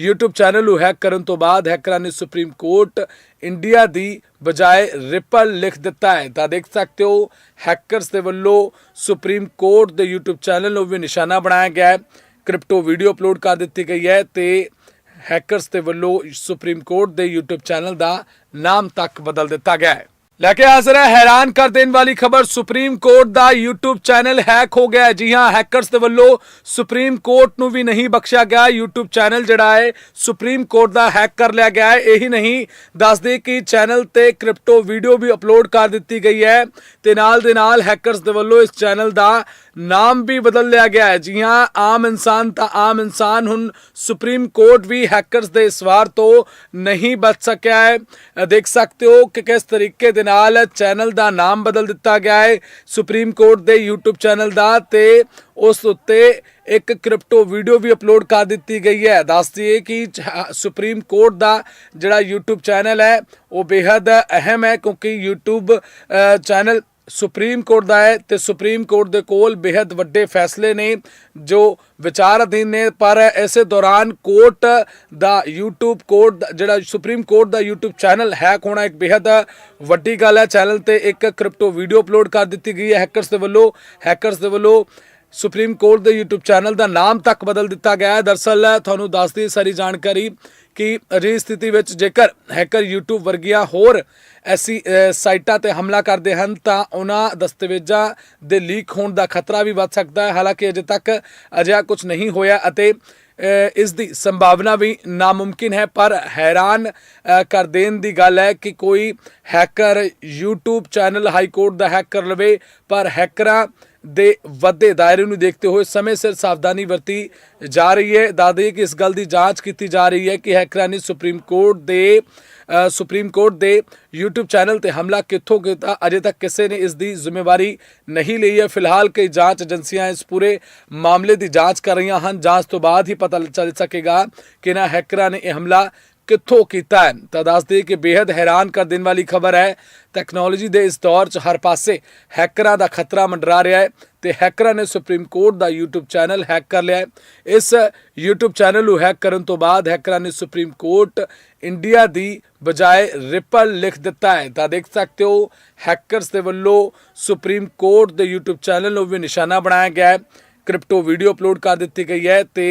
S1: YouTube ਚੈਨਲ ਨੂੰ ਹੈਕ ਕਰਨ ਤੋਂ ਬਾਅਦ ਹੈਕਰਾਂ ਨੇ ਸੁਪਰੀਮ ਕੋਰਟ ਇੰਡੀਆ ਦੀ ਬਜਾਏ ਰਿਪਲ ਲਿਖ ਦਿੱਤਾ ਹੈ। ਤਾਂ ਦੇਖ ਸਕਦੇ ਹੋ ਹੈਕਰਸ ਦੇ ਵੱਲੋਂ ਸੁਪਰੀਮ ਕੋਰਟ ਦੇ YouTube ਚੈਨਲ ਨੂੰ ਵੀ ਨਿਸ਼ਾਨਾ ਬਣਾਇਆ ਗਿਆ ਹੈ। ਕ੍ਰਿਪਟੋ ਵੀਡੀਓ ਅਪਲੋਡ ਕਰ ਦਿੱਤੀ ਗਈ ਹੈ ਤੇ ਹੈਕਰਸ ਦੇ ਵੱਲੋਂ ਸੁਪਰੀਮ ਕੋਰਟ ਦੇ YouTube ਚੈਨਲ ਦਾ ਨਾਮ ਤੱਕ ਬਦਲ ਦਿੱਤਾ ਗਿਆ ਹੈ। ਲੈ ਕੇ ਹਾਜ਼ਰ ਹੈ, ਹੈਰਾਨ ਕਰ ਦੇਣ ਵਾਲੀ ਖਬਰ, ਸੁਪਰੀਮ ਕੋਰਟ ਦਾ YouTube ਚੈਨਲ ਹੈਕ ਹੋ ਗਿਆ ਜੀ ਹਾਂ ਹੈਕਰਸ ਦੇ ਵੱਲੋਂ ਸੁਪਰੀਮ ਕੋਰਟ ਨੂੰ ਵੀ ਨਹੀਂ ਬਖਸ਼ਿਆ ਗਿਆ। YouTube ਚੈਨਲ ਜਿਹੜਾ ਹੈ, ਸੁਪਰੀਮ ਕੋਰਟ ਦਾ ਹੈਕ ਕਰ ਲਿਆ ਗਿਆ ਹੈ। ਇਹੀ ਨਹੀਂ, ਦੱਸਦੇ ਕਿ ਚੈਨਲ ਤੇ ਕ੍ਰਿਪਟੋ ਵੀਡੀਓ ਵੀ ਅਪਲੋਡ ਕਰ ਦਿੱਤੀ ਗਈ ਹੈ ਤੇ ਨਾਲ ਦੇ ਨਾਲ ਹੈਕਰਸ ਦੇ ਵੱਲੋਂ ਇਸ ਚੈਨਲ ਦਾ ਨਾਮ ਵੀ ਬਦਲ ਲਿਆ ਗਿਆ ਹੈ। ਜੀ ਹਾਂ, ਆਮ ਇਨਸਾਨ ਤਾਂ ਆਮ ਇਨਸਾਨ ਹੁਣ ਸੁਪਰੀਮ ਕੋਰਟ ਵੀ ਹੈਕਰਸ ਦੇ ਇਸ ਵਾਰ ਤੋਂ ਨਹੀਂ ਬਚ ਸਕਿਆ ਹੈ। ਦੇਖ ਸਕਦੇ ਹੋ ਕਿ ਕਿਸ ਤਰੀਕੇ ਦੇ ਨਾਲ ਚੈਨਲ ਦਾ ਨਾਮ ਬਦਲ ਦਿੱਤਾ ਗਿਆ ਹੈ। ਸੁਪਰੀਮ ਕੋਰਟ ਦੇ YouTube ਚੈਨਲ ਦਾ ਤੇ ਉਸ ਉੱਤੇ ਇੱਕ ਕ੍ਰਿਪਟੋ ਵੀਡੀਓ ਵੀ ਅਪਲੋਡ ਕਰ ਦਿੱਤੀ ਗਈ ਹੈ। ਦੱਸ ਦਈਏ ਕਿ ਸੁਪਰੀਮ ਕੋਰਟ ਦਾ ਜਿਹੜਾ YouTube ਚੈਨਲ ਹੈ, ਉਹ ਬੇहद ਅਹਿਮ ਹੈ ਕਿਉਂਕਿ YouTube ਚੈਨਲ ਸੁਪਰੀਮ ਕੋਰਟ ਦਾ ਹੈ ਤੇ ਸੁਪਰੀਮ ਕੋਰਟ ਦੇ ਕੋਲ ਬੇहद ਵੱਡੇ ਫੈਸਲੇ ਨੇ ਜੋ ਵਿਚਾਰ ਅਧੀਨ ਨੇ, ਪਰ ਐਸੇ ਦੌਰਾਨ ਕੋਰਟ ਦਾ YouTube ਕੋਰਟ ਜਿਹੜਾ ਸੁਪਰੀਮ ਕੋਰਟ ਦਾ YouTube ਚੈਨਲ ਹੈਕ ਹੋਣਾ ਇੱਕ ਬੇहद ਵੱਡੀ ਗੱਲ ਹੈ। ਚੈਨਲ ਤੇ ਇੱਕ ਕ੍ਰਿਪਟੋ ਵੀਡੀਓ ਅਪਲੋਡ ਕਰ ਦਿੱਤੀ ਗਈ ਹੈ ਹੈਕਰਸ ਦੇ ਵੱਲੋਂ। ਹੈਕਰਸ ਦੇ ਵੱਲੋਂ ਸੁਪਰੀਮ ਕੋਰਟ ਦੇ YouTube ਚੈਨਲ ਦਾ ਨਾਮ ਤੱਕ ਬਦਲ ਦਿੱਤਾ ਗਿਆ ਹੈ। ਦਰਸਲ ਤੁਹਾਨੂੰ ਦੱਸਦੀ ਸਾਰੀ ਜਾਣਕਾਰੀ ਕਿ ਅਜਿਹੀ ਸਥਿਤੀ ਵਿੱਚ ਜੇਕਰ ਹੈਕਰ YouTube ਵਰਗੀਆਂ ਹੋਰ ਐਸੀ ਸਾਈਟਾਂ ਤੇ ਹਮਲਾ ਕਰਦੇ ਹਨ ਤਾਂ ਉਹਨਾਂ ਦਸਤਾਵੇਜ਼ਾਂ ਦੇ ਲੀਕ ਹੋਣ ਦਾ ਖਤਰਾ ਵੀ ਵੱਧ ਸਕਦਾ ਹੈ। ਹਾਲਾਂਕਿ ਅਜੇ ਤੱਕ ਅਜਿਹਾ ਕੁਝ ਨਹੀਂ ਹੋਇਆ ਅਤੇ ਇਸ ਦੀ ਸੰਭਾਵਨਾ ਵੀ ਨਾਮੁਮਕਿਨ ਹੈ, ਪਰ ਹੈਰਾਨ ਕਰ ਦੇਣ ਦੀ ਗੱਲ ਹੈ ਕਿ ਕੋਈ hacker YouTube channel high court ਦਾ ਹੈਕ ਕਰ ਲਵੇ, ਪਰ ਹੈਕਰਾਂ ਦੇ ਵੱਡੇ ਦਾਇਰੇ ਨੂੰ ਦੇਖਦੇ ਹੋਏ ਸਮੇਂ ਸਿਰ ਸਾਵਧਾਨੀ ਵਰਤੀ ਜਾ ਰਹੀ ਹੈ। ਦਾਦੇ ਕਿ ਇਸ ਗੱਲ ਦੀ ਜਾਂਚ ਕੀਤੀ ਜਾ ਰਹੀ ਹੈ ਕਿ ਹੈਕਰਾਂ ਨੇ ਸੁਪਰੀਮ ਕੋਰਟ ਦੇ ਸੁਪਰੀਮ ਕੋਰਟ ਦੇ YouTube ਚੈਨਲ ਤੇ ਹਮਲਾ ਕਿੱਥੋਂ ਕੀਤਾ, ਅਜੇ ਤੱਕ ਕਿਸੇ ਨੇ ਇਸ ਦੀ ਜ਼ਿੰਮੇਵਾਰੀ ਨਹੀਂ ਲਈ ਹੈ। ਫਿਲਹਾਲ ਕਈ ਜਾਂਚ ਏਜੰਸੀਆਂ ਇਸ ਪੂਰੇ ਮਾਮਲੇ ਦੀ ਜਾਂਚ ਕਰ ਰਹੀਆਂ ਹਨ। ਜਾਂਚ ਤੋਂ ਬਾਅਦ ਹੀ ਪਤਾ ਚੱਲ ਸਕੇਗਾ ਕਿ ਨਾ ਹੈਕਰਾਂ ਨੇ ਇਹ ਹਮਲਾ ਕਿੱਥੋਂ ਕੀਤਾ ਹੈ? ਤਾਂ ਦੱਸਦੇ ਕਿ ਬੇहद ਹੈਰਾਨ ਕਰ ਦੇਣ ਵਾਲੀ ਖਬਰ ਹੈ ਟੈਕਨੋਲੋਜੀ ਦੇ ਇਸ ਦੌਰ 'ਚ ਹਰ ਪਾਸੇ ਹੈਕਰਾਂ ਦਾ ਖਤਰਾ ਮੰਡਰਾ ਰਿਹਾ ਹੈ ਤੇ ਹੈਕਰਾਂ ਨੇ ਸੁਪਰੀਮ ਕੋਰਟ ਦਾ YouTube ਚੈਨਲ ਹੈਕ ਕਰ ਲਿਆ ਇਸ YouTube ਚੈਨਲ ਨੂੰ ਹੈਕ ਕਰਨ ਤੋਂ ਬਾਅਦ ਹੈਕਰਾਂ ਨੇ ਸੁਪਰੀਮ ਕੋਰਟ ਇੰਡੀਆ ਦੀ ਬਜਾਏ ਰਿਪਲ ਲਿਖ ਦਿੱਤਾ ਹੈ। ਤਾਂ ਦੇਖ ਸਕਦੇ ਹੋ ਹੈਕਰਸ ਦੇ ਵੱਲੋਂ ਸੁਪਰੀਮ ਕੋਰਟ ਦੇ YouTube ਚੈਨਲ ਨੂੰ ਵੀ ਨਿਸ਼ਾਨਾ ਬਣਾਇਆ ਗਿਆ ਹੈ। ਕ੍ਰਿਪਟੋ ਵੀਡੀਓ ਅਪਲੋਡ ਕਰ ਦਿੱਤੀ ਗਈ ਹੈ ਤੇ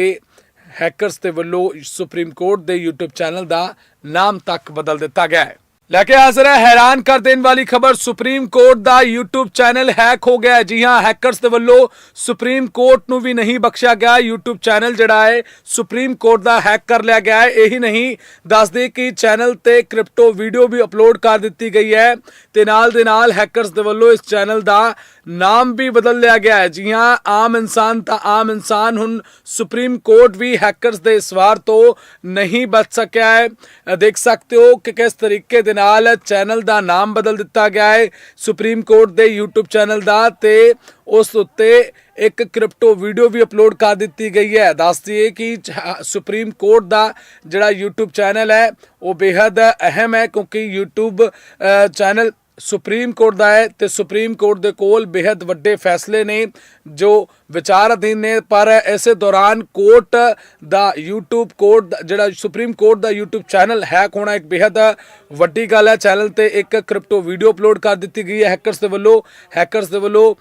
S1: ਹੈਕਰਸ ਦੇ ਵੱਲੋਂ ਸੁਪਰੀਮ ਕੋਰਟ ਦੇ YouTube ਚੈਨਲ ਦਾ ਨਾਮ ਤੱਕ ਬਦਲ ਦਿੱਤਾ ਗਿਆ ਹੈ। ਲੈ ਕੇ ਹਾਜ਼ਰ ਹੈ, ਹੈਰਾਨ ਕਰ ਦੇਣ ਵਾਲੀ ਖਬਰ, ਸੁਪਰੀਮ ਕੋਰਟ ਦਾ YouTube ਚੈਨਲ ਹੈਕ ਹੋ ਗਿਆ ਜੀ ਹਾਂ, ਹੈਕਰਸ ਦੇ ਵੱਲੋਂ ਸੁਪਰੀਮ ਕੋਰਟ ਨੂੰ ਵੀ ਨਹੀਂ ਬਖਸ਼ਿਆ ਗਿਆ। YouTube ਚੈਨਲ ਜਿਹੜਾ ਹੈ, ਸੁਪਰੀਮ ਕੋਰਟ ਦਾ ਹੈਕ ਕਰ ਲਿਆ ਗਿਆ ਹੈ। ਇਹੀ ਨਹੀਂ, ਦੱਸਦੇ ਕਿ ਚੈਨਲ ਤੇ ਕ੍ਰਿਪਟੋ ਵੀਡੀਓ ਵੀ ਅਪਲੋਡ ਕਰ ਦਿੱਤੀ ਗਈ ਹੈ ਤੇ ਨਾਲ ਦੇ ਨਾਲ ਹੈਕਰਸ ਦੇ ਵੱਲੋਂ ਇਸ ਚੈਨਲ ਦਾ ਨਾਮ ਵੀ ਬਦਲ ਲਿਆ ਗਿਆ ਹੈ। ਜੀ ਹਾਂ, ਆਮ ਇਨਸਾਨ ਤਾਂ ਆਮ ਇਨਸਾਨ ਹੁਣ ਸੁਪਰੀਮ ਕੋਰਟ ਵੀ ਹੈਕਰਸ ਦੇ ਇਸ ਵਾਰ ਤੋਂ ਨਹੀਂ ਬਚ ਸਕਿਆ ਹੈ। ਦੇਖ ਸਕਦੇ ਹੋ ਕਿ ਕਿਸ ਤਰੀਕੇ ਦੇ ਨਾਲ ਚੈਨਲ ਦਾ ਨਾਮ ਬਦਲ ਦਿੱਤਾ ਗਿਆ ਹੈ ਸੁਪਰੀਮ ਕੋਰਟ ਦੇ YouTube ਚੈਨਲ ਦਾ ਤੇ ਉਸ ਉੱਤੇ ਇੱਕ ਕ੍ਰਿਪਟੋ ਵੀਡੀਓ ਵੀ ਅਪਲੋਡ ਕਰ ਦਿੱਤੀ ਗਈ ਹੈ। ਦੱਸ ਦਈਏ ਕਿ ਸੁਪਰੀਮ ਕੋਰਟ ਦਾ ਜਿਹੜਾ YouTube ਚੈਨਲ ਹੈ, ਉਹ ਬੇहद ਅਹਿਮ ਹੈ ਕਿਉਂਕਿ YouTube ਚੈਨਲ ਸੁਪਰੀਮ ਕੋਰਟ ਦਾ ਹੈ ਤੇ ਸੁਪਰੀਮ ਕੋਰਟ ਦੇ ਕੋਲ ਬੇहद ਵੱਡੇ ਫੈਸਲੇ ਨੇ ਜੋ ਵਿਚਾਰ ਅਧੀਨ ਨੇ, ਪਰ ਐਸੇ ਦੌਰਾਨ ਕੋਰਟ ਦਾ YouTube ਕੋਰਟ ਜਿਹੜਾ ਸੁਪਰੀਮ ਕੋਰਟ ਦਾ YouTube ਚੈਨਲ ਹੈਕ ਹੋਣਾ ਇੱਕ ਬੇहद ਵੱਡੀ ਗੱਲ ਹੈ। ਚੈਨਲ ਤੇ ਇੱਕ ਕ੍ਰਿਪਟੋ ਵੀਡੀਓ ਅਪਲੋਡ ਕਰ ਦਿੱਤੀ ਗਈ ਹੈ ਹੈਕਰਸ ਦੇ ਵੱਲੋਂ। ਹੈਕਰਸ ਦੇ ਵੱਲੋਂ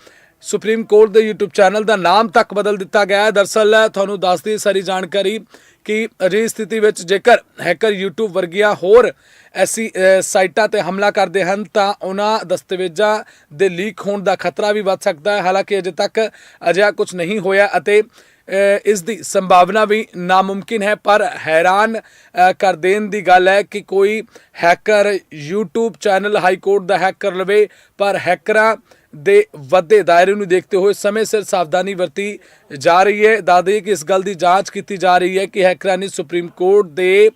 S1: ਸੁਪਰੀਮ ਕੋਰਟ ਦੇ YouTube ਚੈਨਲ ਦਾ ਨਾਮ ਤੱਕ ਬਦਲ ਦਿੱਤਾ ਗਿਆ ਹੈ। ਦਰਸਲ, ਤੁਹਾਨੂੰ ਦੱਸਦੀ ਸਾਰੀ ਜਾਣਕਾਰੀ। ਕਿ ਅਜਿਹੀ ਸਥਿਤੀ ਵਿੱਚ ਜੇਕਰ ਹੈਕਰ YouTube ਵਰਗੀਆਂ ਹੋਰ ਐਸੀ ਸਾਈਟਾਂ ਤੇ ਹਮਲਾ ਕਰਦੇ ਹਨ, ਤਾਂ ਉਹਨਾਂ ਦਸਤਾਵੇਜ਼ਾਂ ਦੇ ਲੀਕ ਹੋਣ ਦਾ ਖਤਰਾ ਵੀ ਵੱਧ ਸਕਦਾ ਹੈ। ਹਾਲਾਂਕਿ ਅਜੇ ਤੱਕ ਅਜਿਹਾ ਕੁਝ ਨਹੀਂ ਹੋਇਆ ਅਤੇ ਇਸ ਦੀ ਸੰਭਾਵਨਾ ਵੀ ਨਾਮੁਮਕਿਨ ਹੈ, ਪਰ ਹੈਰਾਨ ਕਰ ਦੇਣ ਦੀ ਗੱਲ ਹੈ ਕਿ ਕੋਈ hacker YouTube channel high court ਦਾ ਹੈਕ ਕਰ ਲਵੇ, ਪਰ ਹੈਕਰਾਂ ਦੇ ਵੱਡੇ ਦਾਇਰੇ ਨੂੰ ਦੇਖਦੇ ਹੋਏ ਸਮੇਂ ਸਿਰ ਸਾਵਧਾਨੀ ਵਰਤੀ ਜਾ ਰਹੀ ਹੈ। ਦਾਦੇ ਕਿ ਇਸ ਗੱਲ ਦੀ ਜਾਂਚ ਕੀਤੀ ਜਾ ਰਹੀ ਹੈ ਕਿ ਹੈਕਰਾਂ ਨੇ ਸੁਪਰੀਮ ਕੋਰਟ ਦੇ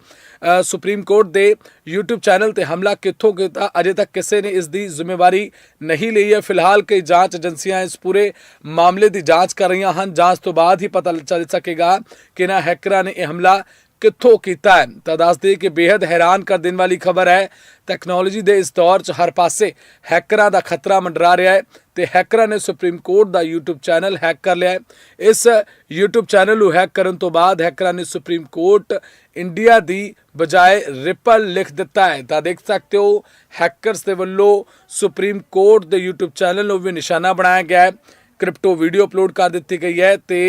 S1: ਸੁਪਰੀਮ ਕੋਰਟ ਦੇ YouTube ਚੈਨਲ ਤੇ ਹਮਲਾ ਕਿੱਥੋਂ ਕੀਤਾ, ਅਜੇ ਤੱਕ ਕਿਸੇ ਨੇ ਇਸ ਦੀ ਜ਼ਿੰਮੇਵਾਰੀ ਨਹੀਂ ਲਈ ਹੈ। ਫਿਲਹਾਲ ਕਈ ਜਾਂਚ ਏਜੰਸੀਆਂ ਇਸ ਪੂਰੇ ਮਾਮਲੇ ਦੀ ਜਾਂਚ ਕਰ ਰਹੀਆਂ ਹਨ। ਜਾਂਚ ਤੋਂ ਬਾਅਦ ਹੀ ਪਤਾ ਚੱਲ ਸਕੇਗਾ ਕਿ ਨਾ ਹੈਕਰਾਂ ਨੇ ਇਹ ਹਮਲਾ ਕਿੱਥੋਂ ਕੀਤਾ ਹੈ? ਤਾਂ ਦੱਸਦੇ ਕਿ ਬੇहद ਹੈਰਾਨ ਕਰ ਦੇਣ ਵਾਲੀ ਖਬਰ ਹੈ ਟੈਕਨੋਲੋਜੀ ਦੇ ਇਸ ਦੌਰ 'ਚ ਹਰ ਪਾਸੇ ਹੈਕਰਾਂ ਦਾ ਖਤਰਾ ਮੰਡਰਾ ਰਿਹਾ ਹੈ ਤੇ ਹੈਕਰਾਂ ਨੇ ਸੁਪਰੀਮ ਕੋਰਟ ਦਾ YouTube ਚੈਨਲ ਹੈਕ ਕਰ ਲਿਆ ਇਸ YouTube ਚੈਨਲ ਨੂੰ ਹੈਕ ਕਰਨ ਤੋਂ ਬਾਅਦ ਹੈਕਰਾਂ ਨੇ ਸੁਪਰੀਮ ਕੋਰਟ ਇੰਡੀਆ ਦੀ ਬਜਾਏ ਰਿਪਲ ਲਿਖ ਦਿੱਤਾ ਹੈ। ਤਾਂ ਦੇਖ ਸਕਦੇ ਹੋ ਹੈਕਰਸ ਦੇ ਵੱਲੋਂ ਸੁਪਰੀਮ ਕੋਰਟ ਦੇ YouTube ਚੈਨਲ ਨੂੰ ਵੀ ਨਿਸ਼ਾਨਾ ਬਣਾਇਆ ਗਿਆ ਹੈ। ਕ੍ਰਿਪਟੋ ਵੀਡੀਓ ਅਪਲੋਡ ਕਰ ਦਿੱਤੀ ਗਈ ਹੈ ਤੇ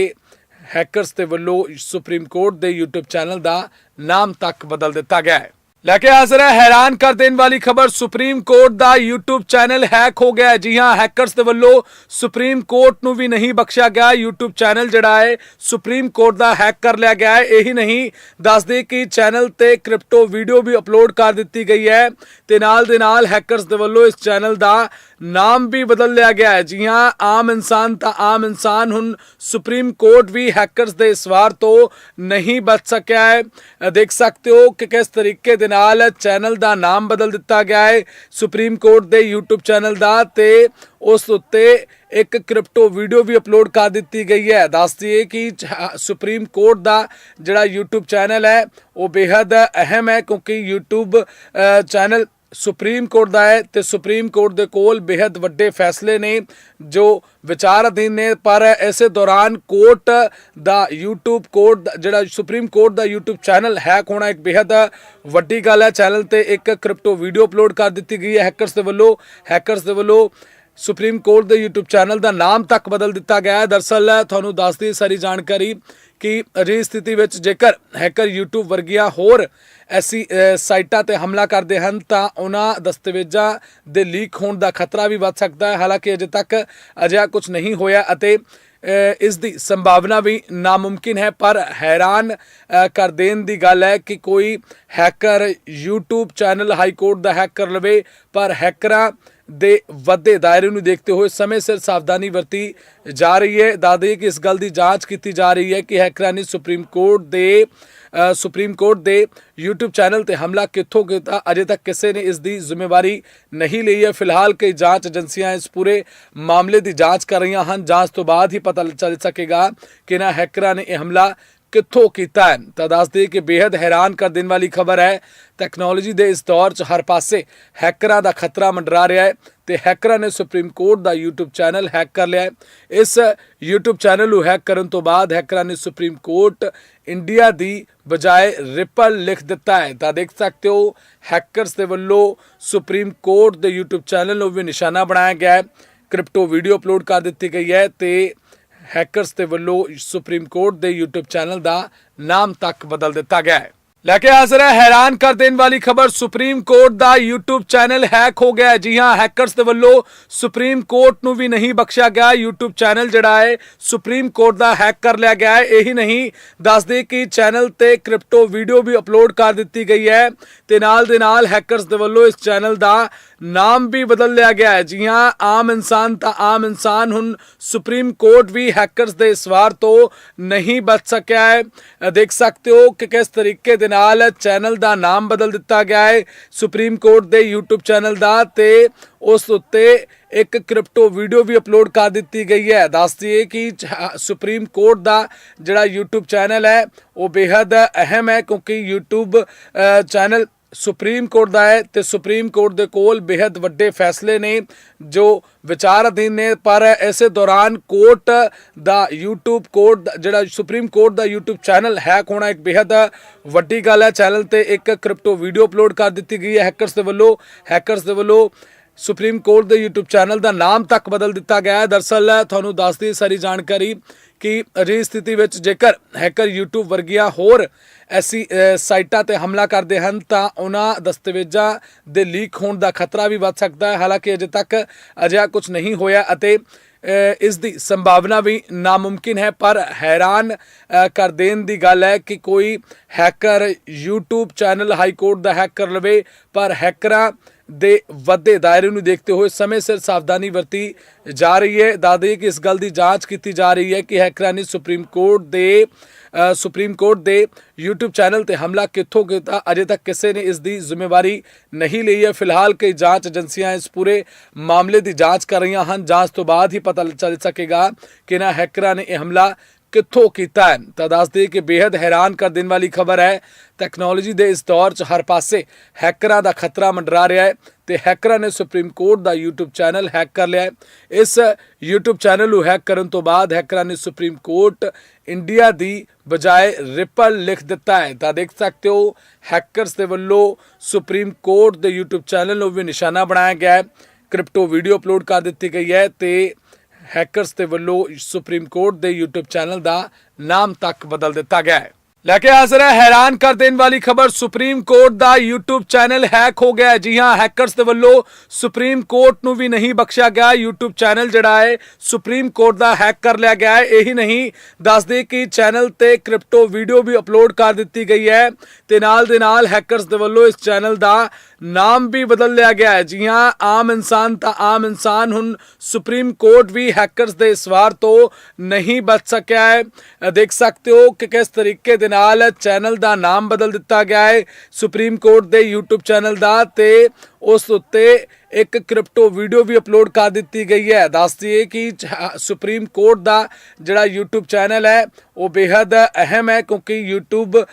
S1: ਹੈਕਰਸ ਦੇ ਵੱਲੋਂ ਸੁਪਰੀਮ ਕੋਰਟ ਦੇ YouTube ਚੈਨਲ ਦਾ ਨਾਮ ਤੱਕ ਬਦਲ ਦਿੱਤਾ ਗਿਆ ਹੈ। ਲੈ ਕੇ ਹਾਜ਼ਰ ਹੈ, ਹੈਰਾਨ ਕਰ ਦੇਣ ਵਾਲੀ ਖਬਰ, ਸੁਪਰੀਮ ਕੋਰਟ ਦਾ YouTube ਚੈਨਲ ਹੈਕ ਹੋ ਗਿਆ ਹੈ। ਜੀ ਹਾਂ, ਹੈਕਰਸ ਦੇ ਵੱਲੋਂ ਸੁਪਰੀਮ ਕੋਰਟ ਨੂੰ ਵੀ ਨਹੀਂ ਬਖਸ਼ਿਆ ਗਿਆ। YouTube ਚੈਨਲ ਜਿਹੜਾ ਹੈ, ਸੁਪਰੀਮ ਕੋਰਟ ਦਾ ਹੈਕ ਕਰ ਲਿਆ ਗਿਆ ਹੈ। ਇਹੀ ਨਹੀਂ, ਦੱਸਦੇ ਕਿ ਚੈਨਲ ਤੇ ਕ੍ਰਿਪਟੋ ਵੀਡੀਓ ਵੀ ਅਪਲੋਡ ਕਰ ਦਿੱਤੀ ਗਈ ਹੈ ਤੇ ਨਾਲ ਦੇ ਨਾਲ ਹੈਕਰਸ ਦੇ ਵੱਲੋਂ ਇਸ ਚੈਨਲ ਦਾ ਨਾਮ ਵੀ ਬਦਲ ਲਿਆ ਗਿਆ ਹੈ। ਜੀ ਹਾਂ, ਆਮ ਇਨਸਾਨ ਤਾਂ ਆਮ ਇਨਸਾਨ ਹੁਣ ਸੁਪਰੀਮ ਕੋਰਟ ਵੀ ਹੈਕਰਸ ਦੇ ਇਸ ਵਾਰ ਤੋਂ ਨਹੀਂ ਬਚ ਸਕਿਆ ਹੈ। ਦੇਖ ਸਕਦੇ ਹੋ ਕਿ ਕਿਸ ਤਰੀਕੇ ਦੇ ਨਾਲ ਚੈਨਲ ਦਾ ਨਾਮ ਬਦਲ ਦਿੱਤਾ ਗਿਆ ਹੈ ਸੁਪਰੀਮ ਕੋਰਟ ਦੇ YouTube ਚੈਨਲ ਦਾ ਤੇ ਉਸ ਉੱਤੇ ਇੱਕ ਕ੍ਰਿਪਟੋ ਵੀਡੀਓ ਵੀ ਅਪਲੋਡ ਕਰ ਦਿੱਤੀ ਗਈ ਹੈ। ਦੱਸ ਦਈਏ ਕਿ ਸੁਪਰੀਮ ਕੋਰਟ ਦਾ ਜਿਹੜਾ YouTube ਚੈਨਲ ਹੈ, ਉਹ ਬੇहद ਅਹਿਮ ਹੈ ਕਿਉਂਕਿ YouTube ਚੈਨਲ ਸੁਪਰੀਮ ਕੋਰਟ ਦਾ ਹੈ ਤੇ ਸੁਪਰੀਮ ਕੋਰਟ ਦੇ ਕੋਲ ਬੇहद ਵੱਡੇ ਫੈਸਲੇ ਨੇ ਜੋ ਵਿਚਾਰ ਅਧੀਨ ਨੇ, ਪਰ ਐਸੇ ਦੌਰਾਨ ਕੋਰਟ ਦਾ YouTube ਕੋਰਟ ਜਿਹੜਾ ਸੁਪਰੀਮ ਕੋਰਟ ਦਾ YouTube ਚੈਨਲ ਹੈਕ ਹੋਣਾ ਇੱਕ ਬੇहद ਵੱਡੀ ਗੱਲ ਹੈ। ਚੈਨਲ ਤੇ ਇੱਕ ਕ੍ਰਿਪਟੋ ਵੀਡੀਓ ਅਪਲੋਡ ਕਰ ਦਿੱਤੀ ਗਈ ਹੈ ਹੈਕਰਸ ਦੇ ਵੱਲੋਂ। ਹੈਕਰਸ ਦੇ ਵੱਲੋਂ ਸੁਪਰੀਮ ਕੋਰਟ ਦੇ YouTube ਚੈਨਲ ਦਾ ਨਾਮ ਤੱਕ ਬਦਲ ਦਿੱਤਾ ਗਿਆ ਹੈ। ਦਰਸਲ ਤੁਹਾਨੂੰ ਦੱਸਦੀ ਸਾਰੀ ਜਾਣਕਾਰੀ ਕਿ ਅਜਿਹੀ ਸਥਿਤੀ ਵਿੱਚ ਜੇਕਰ ਹੈਕਰ YouTube ਵਰਗੀਆਂ ਹੋਰ ਐਸੀ ਸਾਈਟਾਂ ਤੇ ਹਮਲਾ ਕਰਦੇ ਹਨ ਤਾਂ ਉਹਨਾਂ ਦਸਤਾਵੇਜ਼ਾਂ ਦੇ ਲੀਕ ਹੋਣ ਦਾ ਖਤਰਾ ਵੀ ਵੱਧ ਸਕਦਾ ਹੈ। ਹਾਲਾਂਕਿ ਅਜੇ ਤੱਕ ਅਜਿਹਾ ਕੁਝ ਨਹੀਂ ਹੋਇਆ ਅਤੇ ਇਸ ਦੀ ਸੰਭਾਵਨਾ ਵੀ ਨਾਮੁਮਕਿਨ ਹੈ। ਪਰ ਹੈਰਾਨ ਕਰ ਦੇਣ ਦੀ ਗੱਲ ਹੈ ਕਿ ਕੋਈ hacker YouTube channel high court ਦਾ ਹੈਕ ਕਰ ਲਵੇ, ਪਰ ਹੈਕਰਾਂ ਦੇ ਵੱਡੇ ਦਾਇਰੇ ਨੂੰ ਦੇਖਦੇ ਹੋਏ ਸਮੇਂ ਸਿਰ ਸਾਵਧਾਨੀ ਵਰਤੀ ਜਾ ਰਹੀ ਹੈ। ਦਾਦੇ ਕਿ ਇਸ ਗੱਲ ਦੀ ਜਾਂਚ ਕੀਤੀ ਜਾ ਰਹੀ ਹੈ ਕਿ ਹੈਕਰਾਂ ਨੇ ਸੁਪਰੀਮ ਕੋਰਟ ਦੇ ਸੁਪਰੀਮ ਕੋਰਟ ਦੇ YouTube ਚੈਨਲ ਤੇ ਹਮਲਾ ਕਿੱਥੋਂ ਕੀਤਾ? ਅਜੇ ਤੱਕ ਕਿਸੇ ਨੇ ਇਸ ਦੀ ਜ਼ਿੰਮੇਵਾਰੀ ਨਹੀਂ ਲਈ ਹੈ। ਫਿਲਹਾਲ ਕਈ ਜਾਂਚ ਏਜੰਸੀਆਂ ਇਸ ਪੂਰੇ ਮਾਮਲੇ ਦੀ ਜਾਂਚ ਕਰ ਰਹੀਆਂ ਹਨ। ਜਾਂਚ ਤੋਂ ਬਾਅਦ ਹੀ ਪਤਾ ਚੱਲ ਸਕੇਗਾ ਕਿ ਨਾ ਹੈਕਰਾਂ ਨੇ ਇਹ ਹਮਲਾ ਕਿੱਥੋਂ ਕੀਤਾ ਹੈ? ਤਾਂ ਦੱਸਦੇ ਕਿ ਬੇहद ਹੈਰਾਨ ਕਰ ਦੇਣ ਵਾਲੀ ਖਬਰ ਹੈ ਟੈਕਨੋਲੋਜੀ ਦੇ ਇਸ ਦੌਰ 'ਚ ਹਰ ਪਾਸੇ ਹੈਕਰਾਂ ਦਾ ਖਤਰਾ ਮੰਡਰਾ ਰਿਹਾ ਹੈ ਤੇ ਹੈਕਰਾਂ ਨੇ ਸੁਪਰੀਮ ਕੋਰਟ ਦਾ YouTube ਚੈਨਲ ਹੈਕ ਕਰ ਲਿਆ ਇਸ YouTube ਚੈਨਲ ਨੂੰ ਹੈਕ ਕਰਨ ਤੋਂ ਬਾਅਦ ਹੈਕਰਾਂ ਨੇ ਸੁਪਰੀਮ ਕੋਰਟ ਇੰਡੀਆ ਦੀ ਬਜਾਏ ਰਿਪਲ ਲਿਖ ਦਿੱਤਾ ਹੈ। ਤਾਂ ਦੇਖ ਸਕਦੇ ਹੋ ਹੈਕਰਸ ਦੇ ਵੱਲੋਂ ਸੁਪਰੀਮ ਕੋਰਟ ਦੇ YouTube ਚੈਨਲ ਨੂੰ ਵੀ ਨਿਸ਼ਾਨਾ ਬਣਾਇਆ ਗਿਆ ਹੈ। ਕ੍ਰਿਪਟੋ ਵੀਡੀਓ ਅਪਲੋਡ ਕਰ ਦਿੱਤੀ ਗਈ ਹੈ ਤੇ ਹੈਕਰਸ ਦੇ ਵੱਲੋਂ ਸੁਪਰੀਮ ਕੋਰਟ ਦੇ YouTube ਚੈਨਲ ਦਾ ਨਾਮ ਤੱਕ ਬਦਲ ਦਿੱਤਾ ਗਿਆ ਹੈ। ਲੈ ਕੇ ਹਾਜ਼ਰ ਹੈ, ਹੈਰਾਨ ਕਰ ਦੇਣ ਵਾਲੀ ਖਬਰ, ਸੁਪਰੀਮ ਕੋਰਟ ਦਾ YouTube ਚੈਨਲ ਹੈਕ ਹੋ ਗਿਆ ਹੈ। ਜੀ ਹਾਂ ਹੈਕਰਸ ਦੇ ਵੱਲੋਂ ਸੁਪਰੀਮ ਕੋਰਟ ਨੂੰ ਵੀ ਨਹੀਂ ਬਖਸ਼ਿਆ ਗਿਆ। YouTube ਚੈਨਲ ਜਿਹੜਾ ਹੈ, ਸੁਪਰੀਮ ਕੋਰਟ ਦਾ ਹੈਕ ਕਰ ਲਿਆ ਗਿਆ ਹੈ। ਇਹੀ ਨਹੀਂ, ਦੱਸਦੇ ਕਿ ਚੈਨਲ ਤੇ ਕ੍ਰਿਪਟੋ ਵੀਡੀਓ ਵੀ ਅਪਲੋਡ ਕਰ ਦਿੱਤੀ ਗਈ ਹੈ ਤੇ ਨਾਲ ਦੇ ਨਾਲ ਹੈਕਰਸ ਦੇ ਵੱਲੋਂ ਇਸ ਚੈਨਲ ਦਾ ਨਾਮ ਵੀ ਬਦਲ ਲਿਆ ਗਿਆ ਹੈ। ਜੀ ਹਾਂ, ਆਮ ਇਨਸਾਨ ਤਾਂ ਆਮ ਇਨਸਾਨ ਹੁਣ ਸੁਪਰੀਮ ਕੋਰਟ ਵੀ ਹੈਕਰਸ ਦੇ ਇਸ ਵਾਰ ਤੋਂ ਨਹੀਂ ਬਚ ਸਕਿਆ ਹੈ। ਦੇਖ ਸਕਦੇ ਹੋ ਕਿ ਕਿਸ ਤਰੀਕੇ ਦੇ ਨਾਲ ਚੈਨਲ ਦਾ ਨਾਮ ਬਦਲ ਦਿੱਤਾ ਗਿਆ ਹੈ। ਸੁਪਰੀਮ ਕੋਰਟ ਦੇ YouTube ਚੈਨਲ ਦਾ ਤੇ ਉਸ ਉੱਤੇ ਇੱਕ ਕ੍ਰਿਪਟੋ ਵੀਡੀਓ ਵੀ ਅਪਲੋਡ ਕਰ ਦਿੱਤੀ ਗਈ ਹੈ। ਦੱਸਦੀਏ ਕਿ ਸੁਪਰੀਮ ਕੋਰਟ ਦਾ ਜਿਹੜਾ YouTube ਚੈਨਲ ਹੈ, ਉਹ ਬੇहद ਅਹਿਮ ਹੈ ਕਿਉਂਕਿ YouTube ਚੈਨਲ ਸੁਪਰੀਮ ਕੋਰਟ ਦਾ ਹੈ ਤੇ ਸੁਪਰੀਮ ਕੋਰਟ ਦੇ ਕੋਲ ਬੇहद ਵੱਡੇ ਫੈਸਲੇ ਨੇ ਜੋ ਵਿਚਾਰ ਅਧੀਨ ਨੇ, ਪਰ ਐਸੇ ਦੌਰਾਨ ਕੋਰਟ ਦਾ YouTube ਕੋਰਟ ਜਿਹੜਾ ਸੁਪਰੀਮ ਕੋਰਟ ਦਾ YouTube ਚੈਨਲ ਹੈਕ ਹੋਣਾ ਇੱਕ ਬੇहद ਵੱਡੀ ਗੱਲ ਹੈ। ਚੈਨਲ ਤੇ ਇੱਕ ਕ੍ਰਿਪਟੋ ਵੀਡੀਓ ਅਪਲੋਡ ਕਰ ਦਿੱਤੀ ਗਈ ਹੈ ਹੈਕਰਸ ਦੇ ਵੱਲੋਂ। ਹੈਕਰਸ ਦੇ ਵੱਲੋਂ ਸੁਪਰੀਮ ਕੋਰਟ ਦੇ YouTube ਚੈਨਲ ਦਾ ਨਾਮ ਤੱਕ ਬਦਲ ਦਿੱਤਾ ਗਿਆ ਹੈ। ਦਰਸਲ ਤੁਹਾਨੂੰ ਦੱਸਦੀ ਸਾਰੀ ਜਾਣਕਾਰੀ ਕਿ ਅਜਿਹੀ ਸਥਿਤੀ ਵਿੱਚ ਜੇਕਰ ਹੈਕਰ YouTube ਵਰਗੀਆਂ ਹੋਰ ਐਸੀ ਸਾਈਟਾਂ ਤੇ ਹਮਲਾ ਕਰਦੇ ਹਨ ਤਾਂ ਉਹਨਾਂ ਦਸਤਾਵੇਜ਼ਾਂ ਦੇ ਲੀਕ ਹੋਣ ਦਾ ਖਤਰਾ ਵੀ ਵੱਧ ਸਕਦਾ ਹੈ। ਹਾਲਾਂਕਿ ਅਜੇ ਤੱਕ ਅਜਿਹਾ ਕੁਝ ਨਹੀਂ ਹੋਇਆ ਅਤੇ ਇਸ ਦੀ ਸੰਭਾਵਨਾ ਵੀ ਨਾਮੁਮਕਿਨ ਹੈ। ਪਰ ਹੈਰਾਨ ਕਰ ਦੇਣ ਦੀ ਗੱਲ ਹੈ ਕਿ ਕੋਈ hacker YouTube channel high court ਦਾ ਹੈਕ ਕਰ ਲਵੇ, ਪਰ ਹੈਕਰਾਂ ਦੇ ਵੱਡੇ ਦਾਇਰੇ ਨੂੰ ਦੇਖਦੇ ਹੋਏ ਸਮੇਂ ਸਿਰ ਸਾਵਧਾਨੀ ਵਰਤੀ ਜਾ ਰਹੀ ਹੈ। ਦਾਦੇ ਕਿ ਇਸ ਗੱਲ ਦੀ ਜਾਂਚ ਕੀਤੀ ਜਾ ਰਹੀ ਹੈ ਕਿ ਹੈਕਰਾਂ ਨੇ ਸੁਪਰੀਮ ਕੋਰਟ ਦੇ ਸੁਪਰੀਮ ਕੋਰਟ ਦੇ YouTube ਚੈਨਲ ਤੇ ਹਮਲਾ ਕਿੱਥੋਂ ਕੀਤਾ? ਅਜੇ ਤੱਕ ਕਿਸੇ ਨੇ ਇਸ ਦੀ ਜ਼ਿੰਮੇਵਾਰੀ ਨਹੀਂ ਲਈ ਹੈ। ਫਿਲਹਾਲ ਕਈ ਜਾਂਚ ਏਜੰਸੀਆਂ ਇਸ ਪੂਰੇ ਮਾਮਲੇ ਦੀ ਜਾਂਚ ਕਰ ਰਹੀਆਂ ਹਨ। ਜਾਂਚ ਤੋਂ ਬਾਅਦ ਹੀ ਪਤਾ ਚੱਲ ਸਕੇਗਾ ਕਿ ਨਾ ਹੈਕਰਾਂ ਨੇ ਇਹ ਹਮਲਾ ਕਿੱਥੋਂ ਕੀਤਾ ਹੈ। ਤਾਂ ਦੱਸਦੇ ਕਿ ਬੇहद ਹੈਰਾਨ ਕਰ ਦੇਣ ਵਾਲੀ ਖਬਰ ਹੈ ਟੈਕਨੋਲੋਜੀ ਦੇ ਇਸ ਦੌਰ 'ਚ ਹਰ ਪਾਸੇ ਹੈਕਰਾਂ ਦਾ ਖਤਰਾ ਮੰਡਰਾ ਰਿਹਾ ਹੈ। ਤੇ ਹੈਕਰਾਂ ਨੇ ਸੁਪਰੀਮ ਕੋਰਟ ਦਾ YouTube ਚੈਨਲ ਹੈਕ ਕਰ ਲਿਆ ਇਸ YouTube ਚੈਨਲ ਨੂੰ ਹੈਕ ਕਰਨ ਤੋਂ ਬਾਅਦ ਹੈਕਰਾਂ ਨੇ ਸੁਪਰੀਮ ਕੋਰਟ ਇੰਡੀਆ ਦੀ ਬਜਾਏ ਰਿਪਲ ਲਿਖ ਦਿੱਤਾ ਹੈ। ਤਾਂ ਦੇਖ ਸਕਦੇ ਹੋ ਹੈਕਰਸ ਦੇ ਵੱਲੋਂ ਸੁਪਰੀਮ ਕੋਰਟ ਦੇ YouTube ਚੈਨਲ ਨੂੰ ਵੀ ਨਿਸ਼ਾਨਾ ਬਣਾਇਆ ਗਿਆ ਹੈ। ਕ੍ਰਿਪਟੋ ਵੀਡੀਓ ਅਪਲੋਡ ਕਰ ਦਿੱਤੀ ਗਈ ਹੈ ਤੇ ਹੈਕਰਸ ਦੇ ਵੱਲੋਂ ਸੁਪਰੀਮ ਕੋਰਟ ਦੇ YouTube ਚੈਨਲ ਦਾ ਨਾਮ ਤੱਕ ਬਦਲ ਦਿੱਤਾ ਗਿਆ ਹੈ। ਲੈ ਕੇ ਹਾਜ਼ਰ ਹੈ, ਹੈਰਾਨ ਕਰ ਦੇਣ ਵਾਲੀ ਖਬਰ, ਸੁਪਰੀਮ ਕੋਰਟ ਦਾ YouTube ਚੈਨਲ ਹੈਕ ਹੋ ਗਿਆ ਹੈ। ਜੀ ਹਾਂ ਹੈਕਰਸ ਦੇ ਵੱਲੋਂ ਸੁਪਰੀਮ ਕੋਰਟ ਨੂੰ ਵੀ ਨਹੀਂ ਬਖਸ਼ਿਆ ਗਿਆ YouTube ਚੈਨਲ ਜਿਹੜਾ ਹੈ, ਸੁਪਰੀਮ ਕੋਰਟ ਦਾ ਹੈਕ ਕਰ ਲਿਆ ਗਿਆ ਹੈ ਇਹੀ ਨਹੀਂ, ਦੱਸਦੇ ਕਿ ਚੈਨਲ ਤੇ ਕ੍ਰਿਪਟੋ ਵੀਡੀਓ ਵੀ ਅਪਲੋਡ ਕਰ ਦਿੱਤੀ ਗਈ ਹੈ ਤੇ ਨਾਲ ਦੇ ਨਾਲ ਹੈਕਰਸ ਦੇ ਵੱਲੋਂ ਇਸ ਚੈਨਲ ਦਾ ਨਾਮ ਵੀ ਬਦਲ ਲਿਆ ਗਿਆ ਹੈ। ਜੀ ਹਾਂ, ਆਮ ਇਨਸਾਨ ਤਾਂ ਆਮ ਇਨਸਾਨ ਹੁਣ ਸੁਪਰੀਮ ਕੋਰਟ ਵੀ ਹੈਕਰਸ ਦੇ ਇਸ ਵਾਰ ਤੋਂ ਨਹੀਂ ਬਚ ਸਕਿਆ ਹੈ। ਦੇਖ ਸਕਦੇ ਹੋ ਕਿ ਕਿਸ ਤਰੀਕੇ ਦੇ ਨਾਲ ਚੈਨਲ ਦਾ ਨਾਮ ਬਦਲ ਦਿੱਤਾ ਗਿਆ ਹੈ। ਸੁਪਰੀਮ ਕੋਰਟ ਦੇ YouTube ਚੈਨਲ ਦਾ ਤੇ ਉਸ ਉੱਤੇ ਇੱਕ ਕ੍ਰਿਪਟੋ ਵੀਡੀਓ ਵੀ ਅਪਲੋਡ ਕਰ ਦਿੱਤੀ ਗਈ ਹੈ। ਦੱਸ ਦਈਏ ਕਿ ਸੁਪਰੀਮ ਕੋਰਟ ਦਾ ਜਿਹੜਾ YouTube ਚੈਨਲ ਹੈ, ਉਹ ਬੇहद ਅਹਿਮ ਹੈ ਕਿਉਂਕਿ YouTube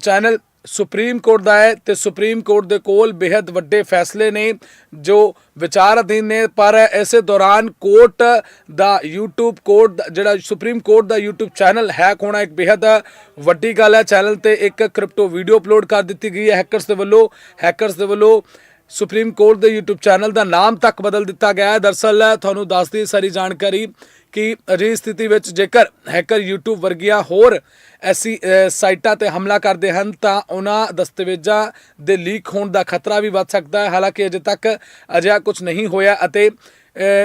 S1: ਚੈਨਲ ਸੁਪਰੀਮ ਕੋਰਟ ਦਾ ਹੈ ਤੇ ਸੁਪਰੀਮ ਕੋਰਟ ਦੇ ਕੋਲ ਬੇहद ਵੱਡੇ ਫੈਸਲੇ ਨੇ ਜੋ ਵਿਚਾਰ ਅਧੀਨ ਨੇ, ਪਰ ਐਸੇ ਦੌਰਾਨ ਕੋਰਟ ਦਾ YouTube ਕੋਰਟ ਜਿਹੜਾ ਸੁਪਰੀਮ ਕੋਰਟ ਦਾ YouTube ਚੈਨਲ ਹੈਕ ਹੋਣਾ ਇੱਕ ਬੇहद ਵੱਡੀ ਗੱਲ ਹੈ। ਚੈਨਲ ਤੇ ਇੱਕ ਕ੍ਰਿਪਟੋ ਵੀਡੀਓ ਅਪਲੋਡ ਕਰ ਦਿੱਤੀ ਗਈ ਹੈ ਹੈਕਰਸ ਦੇ ਵੱਲੋਂ, ਹੈਕਰਸ ਦੇ ਵੱਲੋਂ। ਸੁਪਰੀਮ ਕੋਰਟ ਦੇ YouTube ਚੈਨਲ ਦਾ ਨਾਮ ਤੱਕ ਬਦਲ ਦਿੱਤਾ ਗਿਆ ਹੈ। ਦਰਸਲ, ਤੁਹਾਨੂੰ ਦੱਸਦੀ ਸਾਰੀ ਜਾਣਕਾਰੀ ਕਿ ਅਜਿਹੀ ਸਥਿਤੀ ਵਿੱਚ ਜੇਕਰ ਹੈਕਰ YouTube ਵਰਗੀਆਂ ਹੋਰ ਐਸੀ ਸਾਈਟਾਂ ਤੇ ਹਮਲਾ ਕਰਦੇ ਹਨ, ਤਾਂ ਉਹਨਾਂ ਦਸਤਾਵੇਜ਼ਾਂ ਦੇ ਲੀਕ ਹੋਣ ਦਾ ਖਤਰਾ ਵੀ ਵੱਧ ਸਕਦਾ ਹੈ। ਹਾਲਾਂਕਿ, ਅਜੇ ਤੱਕ ਅਜਿਹਾ ਕੁਝ ਨਹੀਂ ਹੋਇਆ ਅਤੇ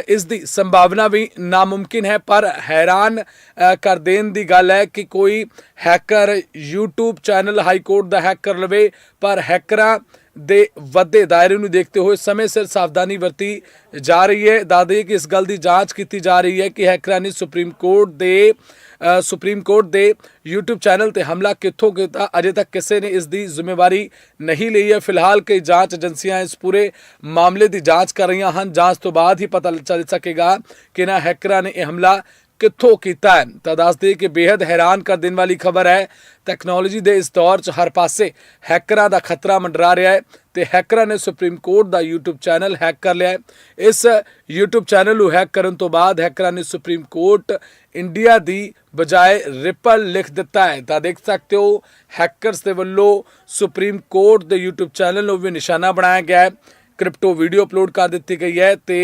S1: ਇਸ ਦੀ ਸੰਭਾਵਨਾ ਵੀ ਨਾਮੁਮਕਿਨ ਹੈ। ਪਰ ਹੈਰਾਨ ਕਰ ਦੇਣ ਦੀ ਗੱਲ ਹੈ ਕਿ ਕੋਈ hacker YouTube channel high court ਦਾ ਹੈਕ ਕਰ ਲਵੇ, ਪਰ ਹੈਕਰਾਂ ਦੇ ਵੱਡੇ ਦਾਇਰੇ ਨੂੰ ਦੇਖਦੇ ਹੋਏ ਸਮੇਂ ਸਿਰ ਸਾਵਧਾਨੀ ਵਰਤੀ ਜਾ ਰਹੀ ਹੈ। ਦਾਦੇ ਕਿ ਇਸ ਗੱਲ ਦੀ ਜਾਂਚ ਕੀਤੀ ਜਾ ਰਹੀ ਹੈ ਕਿ ਹੈਕਰਾਂ ਨੇ ਸੁਪਰੀਮ ਕੋਰਟ ਦੇ ਸੁਪਰੀਮ ਕੋਰਟ ਦੇ YouTube ਚੈਨਲ ਤੇ ਹਮਲਾ ਕਿੱਥੋਂ ਕੀਤਾ, ਅਜੇ ਤੱਕ ਕਿਸੇ ਨੇ ਇਸ ਦੀ ਜ਼ਿੰਮੇਵਾਰੀ ਨਹੀਂ ਲਈ ਹੈ। ਫਿਲਹਾਲ ਕਈ ਜਾਂਚ ਏਜੰਸੀਆਂ ਇਸ ਪੂਰੇ ਮਾਮਲੇ ਦੀ ਜਾਂਚ ਕਰ ਰਹੀਆਂ ਹਨ। ਜਾਂਚ ਤੋਂ ਬਾਅਦ ਹੀ ਪਤਾ ਚੱਲ ਸਕੇਗਾ ਕਿ ਨਾ ਹੈਕਰਾਂ ਨੇ ਇਹ ਹਮਲਾ ਕਿੱਥੋਂ ਕੀਤਾ ਹੈ? ਤਾਂ ਦੱਸਦੇ ਕਿ ਬੇहद ਹੈਰਾਨ ਕਰ ਦੇਣ ਵਾਲੀ ਖਬਰ ਹੈ ਟੈਕਨੋਲੋਜੀ ਦੇ ਇਸ ਦੌਰ 'ਚ ਹਰ ਪਾਸੇ ਹੈਕਰਾਂ ਦਾ ਖਤਰਾ ਮੰਡਰਾ ਰਿਹਾ ਹੈ ਤੇ ਹੈਕਰਾਂ ਨੇ ਸੁਪਰੀਮ ਕੋਰਟ ਦਾ YouTube ਚੈਨਲ ਹੈਕ ਕਰ ਲਿਆ ਇਸ YouTube ਚੈਨਲ ਨੂੰ ਹੈਕ ਕਰਨ ਤੋਂ ਬਾਅਦ ਹੈਕਰਾਂ ਨੇ ਸੁਪਰੀਮ ਕੋਰਟ ਇੰਡੀਆ ਦੀ ਬਜਾਏ ਰਿਪਲ ਲਿਖ ਦਿੱਤਾ ਹੈ। ਤਾਂ ਦੇਖ ਸਕਦੇ ਹੋ ਹੈਕਰਸ ਦੇ ਵੱਲੋਂ ਸੁਪਰੀਮ ਕੋਰਟ ਦੇ YouTube ਚੈਨਲ ਨੂੰ ਵੀ ਨਿਸ਼ਾਨਾ ਬਣਾਇਆ ਗਿਆ ਹੈ। ਕ੍ਰਿਪਟੋ ਵੀਡੀਓ ਅਪਲੋਡ ਕਰ ਦਿੱਤੀ ਗਈ ਹੈ ਤੇ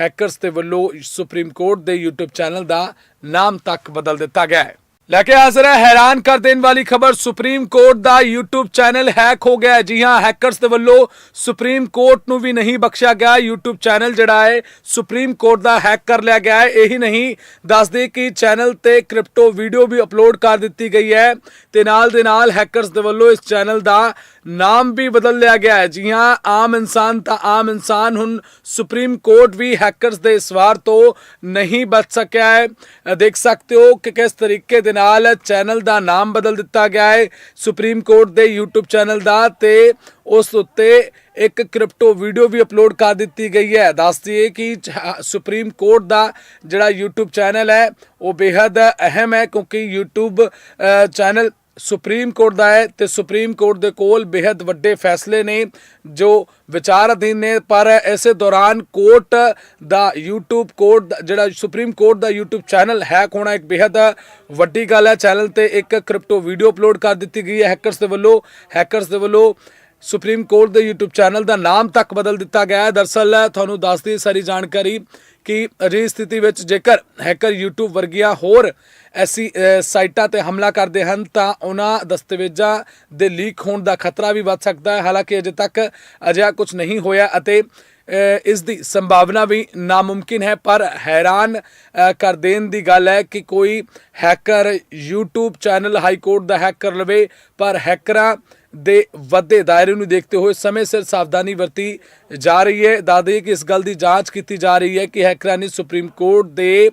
S1: ਹੈਕਰਸ ਦੇ ਵੱਲੋਂ ਸੁਪਰੀਮ ਕੋਰਟ ਦੇ YouTube ਚੈਨਲ ਦਾ ਨਾਮ ਤੱਕ ਬਦਲ ਦਿੱਤਾ ਗਿਆ ਹੈ। ਲੈ ਕੇ ਹਾਜ਼ਰ ਹੈ, ਹੈਰਾਨ ਕਰ ਦੇਣ ਵਾਲੀ ਖਬਰ, ਸੁਪਰੀਮ ਕੋਰਟ ਦਾ YouTube ਚੈਨਲ ਹੈਕ ਹੋ ਗਿਆ ਹੈ। ਜੀ ਹਾਂ, ਹੈਕਰਸ ਦੇ ਵੱਲੋਂ ਸੁਪਰੀਮ ਕੋਰਟ ਨੂੰ ਵੀ ਨਹੀਂ ਬਖਸ਼ਿਆ ਗਿਆ। YouTube ਚੈਨਲ ਜਿਹੜਾ ਹੈ, ਸੁਪਰੀਮ ਕੋਰਟ ਦਾ ਹੈਕ ਕਰ ਲਿਆ ਗਿਆ ਹੈ। ਇਹੀ ਨਹੀਂ, ਦੱਸਦੇ ਕਿ ਚੈਨਲ ਤੇ ਕ੍ਰਿਪਟੋ ਵੀਡੀਓ ਵੀ ਅਪਲੋਡ ਕਰ ਦਿੱਤੀ ਗਈ ਹੈ ਤੇ ਨਾਲ ਦੇ ਨਾਲ ਹੈਕਰਸ ਦੇ ਵੱਲੋਂ ਇਸ ਚੈਨਲ ਦਾ ਨਾਮ ਵੀ ਬਦਲ ਲਿਆ ਗਿਆ ਹੈ। ਜੀ ਹਾਂ, ਆਮ ਇਨਸਾਨ ਤਾਂ ਆਮ ਇਨਸਾਨ ਹੁਣ ਸੁਪਰੀਮ ਕੋਰਟ ਵੀ ਹੈਕਰਸ ਦੇ ਇਸ ਵਾਰ ਤੋਂ ਨਹੀਂ ਬਚ ਸਕਿਆ ਹੈ। ਦੇਖ ਸਕਦੇ ਹੋ ਕਿ ਕਿਸ ਤਰੀਕੇ ਦੇ ਨਾਲ ਚੈਨਲ ਦਾ ਨਾਮ ਬਦਲ ਦਿੱਤਾ ਗਿਆ ਹੈ ਸੁਪਰੀਮ ਕੋਰਟ ਦੇ YouTube ਚੈਨਲ ਦਾ ਤੇ ਉਸ ਉੱਤੇ ਇੱਕ ਕ੍ਰਿਪਟੋ ਵੀਡੀਓ ਵੀ ਅਪਲੋਡ ਕਰ ਦਿੱਤੀ ਗਈ ਹੈ। ਦੱਸ ਦਈਏ ਕਿ ਸੁਪਰੀਮ ਕੋਰਟ ਦਾ ਜਿਹੜਾ YouTube ਚੈਨਲ ਹੈ, ਉਹ ਬੇहद ਅਹਿਮ ਹੈ ਕਿਉਂਕਿ YouTube ਚੈਨਲ ਸੁਪਰੀਮ ਕੋਰਟ ਦਾ ਹੈ ਤੇ ਸੁਪਰੀਮ ਕੋਰਟ ਦੇ ਕੋਲ ਬੇहद ਵੱਡੇ ਫੈਸਲੇ ਨੇ ਜੋ ਵਿਚਾਰ ਅਧੀਨ ਨੇ, ਪਰ ਇਸੇ ਦੌਰਾਨ ਕੋਰਟ ਦਾ YouTube ਕੋਰਟ ਜਿਹੜਾ ਸੁਪਰੀਮ ਕੋਰਟ ਦਾ YouTube ਚੈਨਲ ਹੈਕ ਹੋਣਾ ਇੱਕ ਬੇहद ਵੱਡੀ ਗੱਲ ਹੈ। ਚੈਨਲ ਤੇ ਇੱਕ ਕ੍ਰਿਪਟੋ ਵੀਡੀਓ ਅਪਲੋਡ ਕਰ ਦਿੱਤੀ ਗਈ ਹੈ ਹੈਕਰਸ ਦੇ ਵੱਲੋਂ। ਹੈਕਰਸ ਦੇ ਵੱਲੋਂ ਸੁਪਰੀਮ ਕੋਰਟ ਦੇ YouTube ਚੈਨਲ ਦਾ ਨਾਮ ਤੱਕ ਬਦਲ ਦਿੱਤਾ ਗਿਆ ਹੈ। ਦਰਸਲ ਤੁਹਾਨੂੰ ਦੱਸਦੀ ਸਾਰੀ ਜਾਣਕਾਰੀ ਕਿ ਅਜਿਹੀ ਸਥਿਤੀ ਵਿੱਚ ਜੇਕਰ ਹੈਕਰ YouTube ਵਰਗੀਆਂ ਹੋਰ ਐਸੀ ਸਾਈਟਾਂ ਤੇ ਹਮਲਾ ਕਰਦੇ ਹਨ ਤਾਂ ਉਹਨਾਂ ਦਸਤਾਵੇਜ਼ਾਂ ਦੇ ਲੀਕ ਹੋਣ ਦਾ ਖਤਰਾ ਵੀ ਵੱਧ ਸਕਦਾ ਹੈ। ਹਾਲਾਂਕਿ ਅਜੇ ਤੱਕ ਅਜਿਹਾ ਕੁਝ ਨਹੀਂ ਹੋਇਆ ਅਤੇ ਇਸ ਦੀ ਸੰਭਾਵਨਾ ਵੀ ਨਾਮੁਮਕਿਨ ਹੈ, ਪਰ ਹੈਰਾਨ ਕਰ ਦੇਣ ਦੀ ਗੱਲ ਹੈ ਕਿ ਕੋਈ hacker YouTube channel high court ਦਾ ਹੈਕ ਕਰ ਲਵੇ, ਪਰ ਹੈਕਰਾਂ ਦੇ ਵੱਡੇ ਦਾਇਰੇ ਨੂੰ ਦੇਖਦੇ ਹੋਏ ਸਮੇਂ ਸਿਰ ਸਾਵਧਾਨੀ ਵਰਤੀ ਜਾ ਰਹੀ ਹੈ। ਦਾਦੇ ਕਿ ਇਸ ਗੱਲ ਦੀ ਜਾਂਚ ਕੀਤੀ ਜਾ ਰਹੀ ਹੈ ਕਿ ਹੈਕਰਾਂ ਨੇ ਸੁਪਰੀਮ ਕੋਰਟ ਦੇ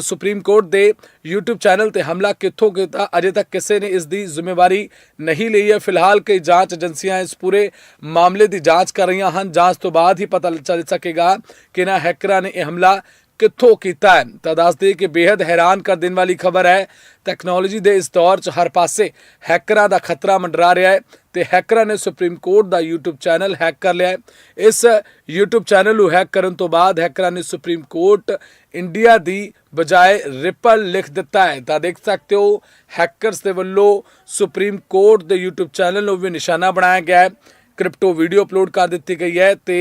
S1: ਸੁਪਰੀਮ ਕੋਰਟ ਦੇ YouTube ਚੈਨਲ ਤੇ ਹਮਲਾ ਕਿੱਥੋਂ ਕੀਤਾ? ਅਜੇ ਤੱਕ ਕਿਸੇ ਨੇ ਇਸ ਦੀ ਜ਼ਿੰਮੇਵਾਰੀ ਨਹੀਂ ਲਈ ਹੈ। ਫਿਲਹਾਲ ਕਈ ਜਾਂਚ ਏਜੰਸੀਆਂ ਇਸ ਪੂਰੇ ਮਾਮਲੇ ਦੀ ਜਾਂਚ ਕਰ ਰਹੀਆਂ ਹਨ। ਜਾਂਚ ਤੋਂ ਬਾਅਦ ਹੀ ਪਤਾ ਚੱਲ ਸਕੇਗਾ ਕਿ ਨਾ ਹੈਕਰਾਂ ਨੇ ਇਹ ਹਮਲਾ ਕਿੱਥੋਂ ਕੀਤਾ ਹੈ? ਤਾਂ ਦੱਸਦੇ ਕਿ ਬੇहद ਹੈਰਾਨ ਕਰ ਦੇਣ ਵਾਲੀ ਖਬਰ ਹੈ ਟੈਕਨੋਲੋਜੀ ਦੇ ਇਸ ਦੌਰ 'ਚ ਹਰ ਪਾਸੇ ਹੈਕਰਾਂ ਦਾ ਖਤਰਾ ਮੰਡਰਾ ਰਿਹਾ ਹੈ ਤੇ ਹੈਕਰਾਂ ਨੇ ਸੁਪਰੀਮ ਕੋਰਟ ਦਾ YouTube ਚੈਨਲ ਹੈਕ ਕਰ ਲਿਆ ਹੈ। ਇਸ YouTube ਚੈਨਲ ਨੂੰ ਹੈਕ ਕਰਨ ਤੋਂ ਬਾਅਦ ਹੈਕਰਾਂ ਨੇ ਸੁਪਰੀਮ ਕੋਰਟ ਇੰਡੀਆ ਦੀ ਬਜਾਏ ਰਿਪਲ ਲਿਖ ਦਿੱਤਾ ਹੈ। ਤਾਂ ਦੇਖ ਸਕਦੇ ਹੋ ਹੈਕਰਸ ਦੇ ਵੱਲੋਂ ਸੁਪਰੀਮ ਕੋਰਟ ਦੇ YouTube ਚੈਨਲ ਨੂੰ ਵੀ ਨਿਸ਼ਾਨਾ ਬਣਾਇਆ ਗਿਆ ਹੈ। ਕ੍ਰਿਪਟੋ ਵੀਡੀਓ ਅਪਲੋਡ ਕਰ ਦਿੱਤੀ ਗਈ ਹੈ ਤੇ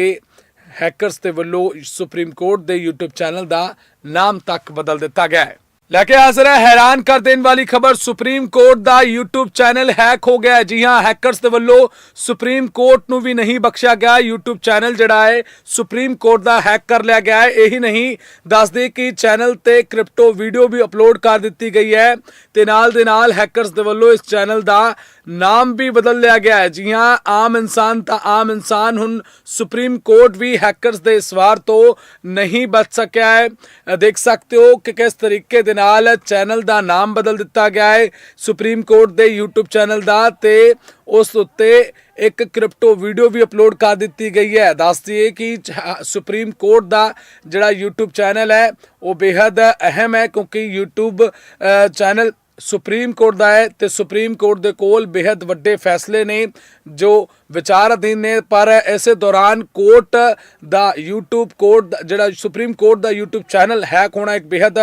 S1: ਹੈਕਰਸ ਦੇ ਵੱਲੋਂ ਸੁਪਰੀਮ ਕੋਰਟ ਦੇ YouTube ਚੈਨਲ ਦਾ ਨਾਮ ਤੱਕ ਬਦਲ ਦਿੱਤਾ ਗਿਆ ਹੈ। ਲੈ ਕੇ ਹਾਜ਼ਰ ਹੈ, ਹੈਰਾਨ ਕਰ ਦੇਣ ਵਾਲੀ ਖਬਰ, ਸੁਪਰੀਮ ਕੋਰਟ ਦਾ YouTube ਚੈਨਲ ਹੈਕ ਹੋ ਗਿਆ ਹੈ। ਜੀ ਹਾਂ, ਹੈਕਰਸ ਦੇ ਵੱਲੋਂ ਸੁਪਰੀਮ ਕੋਰਟ ਨੂੰ ਵੀ ਨਹੀਂ ਬਖਸ਼ਿਆ ਗਿਆ। YouTube ਚੈਨਲ ਜਿਹੜਾ ਹੈ, ਸੁਪਰੀਮ ਕੋਰਟ ਦਾ ਹੈਕ ਕਰ ਲਿਆ ਗਿਆ ਹੈ। ਇਹੀ ਨਹੀਂ, ਦੱਸਦੇ ਕਿ ਚੈਨਲ ਤੇ ਕ੍ਰਿਪਟੋ ਵੀਡੀਓ ਵੀ ਅਪਲੋਡ ਕਰ ਦਿੱਤੀ ਗਈ ਹੈ ਤੇ ਨਾਲ ਦੇ ਨਾਲ ਹੈਕਰਸ ਦੇ ਵੱਲੋਂ ਇਸ ਚੈਨਲ ਦਾ ਨਾਮ ਵੀ ਬਦਲ ਲਿਆ ਗਿਆ ਹੈ। ਜੀ ਹਾਂ, ਆਮ ਇਨਸਾਨ ਤਾਂ ਆਮ ਇਨਸਾਨ ਹੁਣ ਸੁਪਰੀਮ ਕੋਰਟ ਵੀ ਹੈਕਰਸ ਦੇ ਇਸ ਵਾਰ ਤੋਂ ਨਹੀਂ ਬਚ ਸਕਿਆ ਹੈ। ਦੇਖ ਸਕਦੇ ਹੋ ਕਿ ਕਿਸ ਤਰੀਕੇ ਦੇ ਨਾਲ ਚੈਨਲ ਦਾ ਨਾਮ ਬਦਲ ਦਿੱਤਾ ਗਿਆ ਹੈ। ਸੁਪਰੀਮ ਕੋਰਟ ਦੇ YouTube ਚੈਨਲ ਦਾ ਤੇ ਉਸ ਉੱਤੇ ਇੱਕ ਕ੍ਰਿਪਟੋ ਵੀਡੀਓ ਵੀ ਅਪਲੋਡ ਕਰ ਦਿੱਤੀ ਗਈ ਹੈ। ਦੱਸ ਦਈਏ ਕਿ ਸੁਪਰੀਮ ਕੋਰਟ ਦਾ ਜਿਹੜਾ YouTube ਚੈਨਲ ਹੈ, ਉਹ ਬੇहद ਅਹਿਮ ਹੈ ਕਿਉਂਕਿ YouTube ਚੈਨਲ ਸੁਪਰੀਮ ਕੋਰਟ ਦਾ ਹੈ ਤੇ ਸੁਪਰੀਮ ਕੋਰਟ ਦੇ ਕੋਲ ਬੇहद ਵੱਡੇ ਫੈਸਲੇ ਨੇ ਜੋ ਵਿਚਾਰ ਅਧੀਨ ਨੇ, ਪਰ ਇਸੇ ਦੌਰਾਨ ਕੋਰਟ ਦਾ YouTube ਕੋਰਟ ਜਿਹੜਾ ਸੁਪਰੀਮ ਕੋਰਟ ਦਾ YouTube ਚੈਨਲ ਹੈਕ ਹੋਣਾ ਇੱਕ ਬੇहद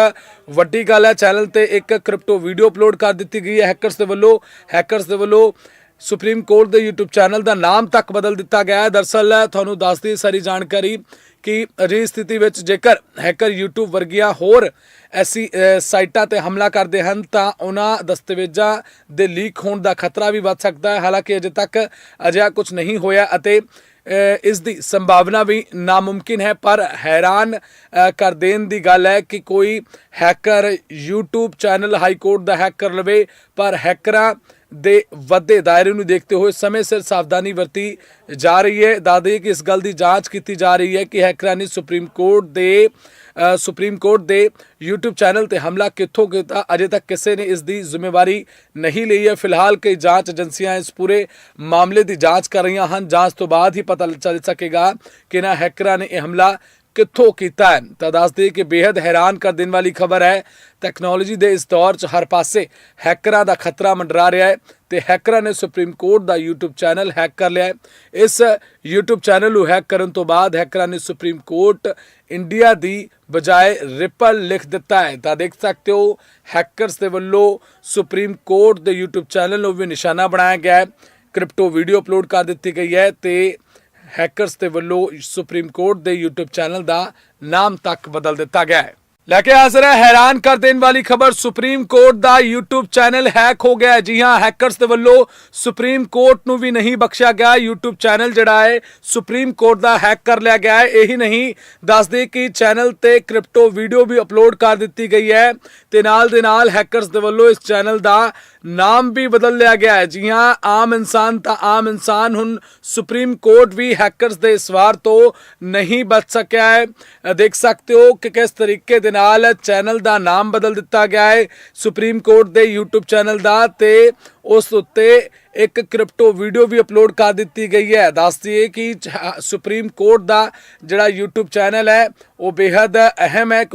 S1: ਵੱਡੀ ਗੱਲ ਹੈ। ਚੈਨਲ ਤੇ ਇੱਕ ਕ੍ਰਿਪਟੋ ਵੀਡੀਓ ਅਪਲੋਡ ਕਰ ਦਿੱਤੀ ਗਈ ਹੈ। ਹੈਕਰਸ ਦੇ ਵੱਲੋਂ, ਹੈਕਰਸ ਦੇ ਵੱਲੋਂ ਸੁਪਰੀਮ ਕੋਰਟ ਦੇ YouTube ਚੈਨਲ ਦਾ ਨਾਮ ਤੱਕ ਬਦਲ ਦਿੱਤਾ ਗਿਆ ਹੈ। ਦਰਸਲ, ਤੁਹਾਨੂੰ ਦੱਸਦੀ ਸਾਰੀ ਜਾਣਕਾਰੀ ਕਿ ਅਜਿਹੀ ਸਥਿਤੀ ਵਿੱਚ ਜੇਕਰ ਹੈਕਰ YouTube ਵਰਗੀਆਂ ਹੋਰ ਐਸੀ ਸਾਈਟਾਂ ਤੇ ਹਮਲਾ ਕਰਦੇ ਹਨ ਤਾਂ ਉਹਨਾਂ ਦਸਤਾਵੇਜ਼ਾਂ ਦੇ ਲੀਕ ਹੋਣ ਦਾ ਖਤਰਾ ਵੀ ਵੱਧ ਸਕਦਾ ਹੈ। ਹਾਲਾਂਕਿ ਅਜੇ ਤੱਕ ਅਜਿਹਾ ਕੁਝ ਨਹੀਂ ਹੋਇਆ ਅਤੇ ਇਸ ਦੀ ਸੰਭਾਵਨਾ ਵੀ ਨਾਮੁਮਕਿਨ ਹੈ, ਪਰ ਹੈਰਾਨ ਕਰ ਦੇਣ ਦੀ ਗੱਲ ਹੈ ਕਿ ਕੋਈ hacker YouTube channel high court ਦਾ ਹੈਕ ਕਰ ਲਵੇ, ਪਰ ਹੈਕਰਾਂ ਦੇ ਵੱਡੇ ਦਾਇਰੇ ਨੂੰ ਦੇਖਦੇ ਹੋਏ ਸਮੇਂ ਸਿਰ ਸਾਵਧਾਨੀ ਵਰਤੀ ਜਾ ਰਹੀ ਹੈ। ਦਾਦੇ ਕਿ ਇਸ ਗੱਲ ਦੀ ਜਾਂਚ ਕੀਤੀ ਜਾ ਰਹੀ ਹੈ ਕਿ ਹੈਕਰਾਂ ਨੇ ਸੁਪਰੀਮ ਕੋਰਟ ਦੇ ਸੁਪਰੀਮ ਕੋਰਟ ਦੇ YouTube ਚੈਨਲ ਤੇ ਹਮਲਾ ਕਿੱਥੋਂ ਕੀਤਾ, ਅਜੇ ਤੱਕ ਕਿਸੇ ਨੇ ਇਸ ਦੀ ਜ਼ਿੰਮੇਵਾਰੀ ਨਹੀਂ ਲਈ ਹੈ। ਫਿਲਹਾਲ ਕਈ ਜਾਂਚ ਏਜੰਸੀਆਂ ਇਸ ਪੂਰੇ ਮਾਮਲੇ ਦੀ ਜਾਂਚ ਕਰ ਰਹੀਆਂ ਹਨ। ਜਾਂਚ ਤੋਂ ਬਾਅਦ ਹੀ ਪਤਾ ਚੱਲ ਸਕੇਗਾ ਕਿ ਨਾ ਹੈਕਰਾਂ ਨੇ ਇਹ ਹਮਲਾ ਕਿੱਥੋਂ ਕੀਤਾ ਹੈ? ਤਾਂ ਦੱਸ ਦਈਏ ਕਿ ਬੇहद ਹੈਰਾਨ ਕਰ ਦੇਣ ਵਾਲੀ ਖਬਰ ਹੈ ਟੈਕਨੋਲੋਜੀ ਦੇ ਇਸ ਦੌਰ 'ਚ ਹਰ ਪਾਸੇ ਹੈਕਰਾਂ ਦਾ ਖਤਰਾ ਮੰਡਰਾ ਰਿਹਾ ਹੈ ਤੇ ਹੈਕਰਾਂ ਨੇ ਸੁਪਰੀਮ ਕੋਰਟ ਦਾ YouTube ਚੈਨਲ ਹੈਕ ਕਰ ਲਿਆ ਹੈ। ਇਸ YouTube ਚੈਨਲ ਨੂੰ ਹੈਕ ਕਰਨ ਤੋਂ ਬਾਅਦ ਹੈਕਰਾਂ ਨੇ ਸੁਪਰੀਮ ਕੋਰਟ ਇੰਡੀਆ ਦੀ ਬਜਾਏ ਰਿਪਲ ਲਿਖ ਦਿੱਤਾ ਹੈ। ਤਾਂ ਦੇਖ ਸਕਦੇ ਹੋ ਹੈਕਰਸ ਦੇ ਵੱਲੋਂ ਸੁਪਰੀਮ ਕੋਰਟ ਦੇ YouTube ਚੈਨਲ ਨੂੰ ਵੀ ਨਿਸ਼ਾਨਾ ਬਣਾਇਆ ਗਿਆ ਹੈ। ਕ੍ਰਿਪਟੋ ਵੀਡੀਓ ਅਪਲੋਡ ਕਰ ਦਿੱਤੀ ਗਈ ਹੈ ਤੇ ਹੈਕਰਸ ਦੇ ਵੱਲੋਂ ਸੁਪਰੀਮ ਕੋਰਟ ਦੇ YouTube ਚੈਨਲ ਦਾ ਨਾਮ ਤੱਕ ਬਦਲ ਦਿੱਤਾ ਗਿਆ ਹੈ। ਲੈ ਕੇ ਹਾਜ਼ਰ ਹੈ, ਹੈਰਾਨ ਕਰ ਦੇਣ ਵਾਲੀ ਖਬਰ, ਸੁਪਰੀਮ ਕੋਰਟ ਦਾ YouTube ਚੈਨਲ ਹੈਕ ਹੋ ਗਿਆ ਹੈ। ਜੀ ਹਾਂ, ਹੈਕਰਸ ਦੇ ਵੱਲੋਂ ਸੁਪਰੀਮ ਕੋਰਟ ਨੂੰ ਵੀ ਨਹੀਂ ਬਖਸ਼ਿਆ ਗਿਆ। YouTube ਚੈਨਲ ਜਿਹੜਾ ਹੈ, ਸੁਪਰੀਮ ਕੋਰਟ ਦਾ ਹੈਕ ਕਰ ਲਿਆ ਗਿਆ ਹੈ। ਇਹੀ ਨਹੀਂ, ਦੱਸਦੇ ਕਿ ਚੈਨਲ ਤੇ ਕ੍ਰਿਪਟੋ ਵੀਡੀਓ ਵੀ ਅਪਲੋਡ ਕਰ ਦਿੱਤੀ ਗਈ ਹੈ ਤੇ ਨਾਲ ਦੇ ਨਾਲ ਹੈਕਰਸ ਦੇ ਵੱਲੋਂ ਇਸ ਚੈਨਲ ਦਾ ਨਾਮ ਵੀ ਬਦਲ ਲਿਆ ਗਿਆ ਹੈ। ਜੀ ਹਾਂ, ਆਮ ਇਨਸਾਨ ਤਾਂ ਆਮ ਇਨਸਾਨ ਹੁਣ ਸੁਪਰੀਮ ਕੋਰਟ ਵੀ ਹੈਕਰਸ ਦੇ ਇਸ ਵਾਰ ਤੋਂ ਨਹੀਂ ਬਚ ਸਕਿਆ ਹੈ। ਦੇਖ ਸਕਦੇ ਹੋ ਕਿ ਕਿਸ ਤਰੀਕੇ ਦੇ ਨਾਲ ਚੈਨਲ ਦਾ ਨਾਮ ਬਦਲ ਦਿੱਤਾ ਗਿਆ ਹੈ ਸੁਪਰੀਮ ਕੋਰਟ ਦੇ YouTube ਚੈਨਲ ਦਾ ਤੇ ਉਸ ਉੱਤੇ ਇੱਕ ਕ੍ਰਿਪਟੋ ਵੀਡੀਓ ਵੀ ਅਪਲੋਡ ਕਰ ਦਿੱਤੀ ਗਈ ਹੈ। ਦੱਸ ਦਈਏ ਕਿ ਸੁਪਰੀਮ ਕੋਰਟ ਦਾ ਜਿਹੜਾ YouTube ਚੈਨਲ ਹੈ, ਉਹ ਬੇहद ਅਹਿਮ ਹੈ ਕਿਉਂਕਿ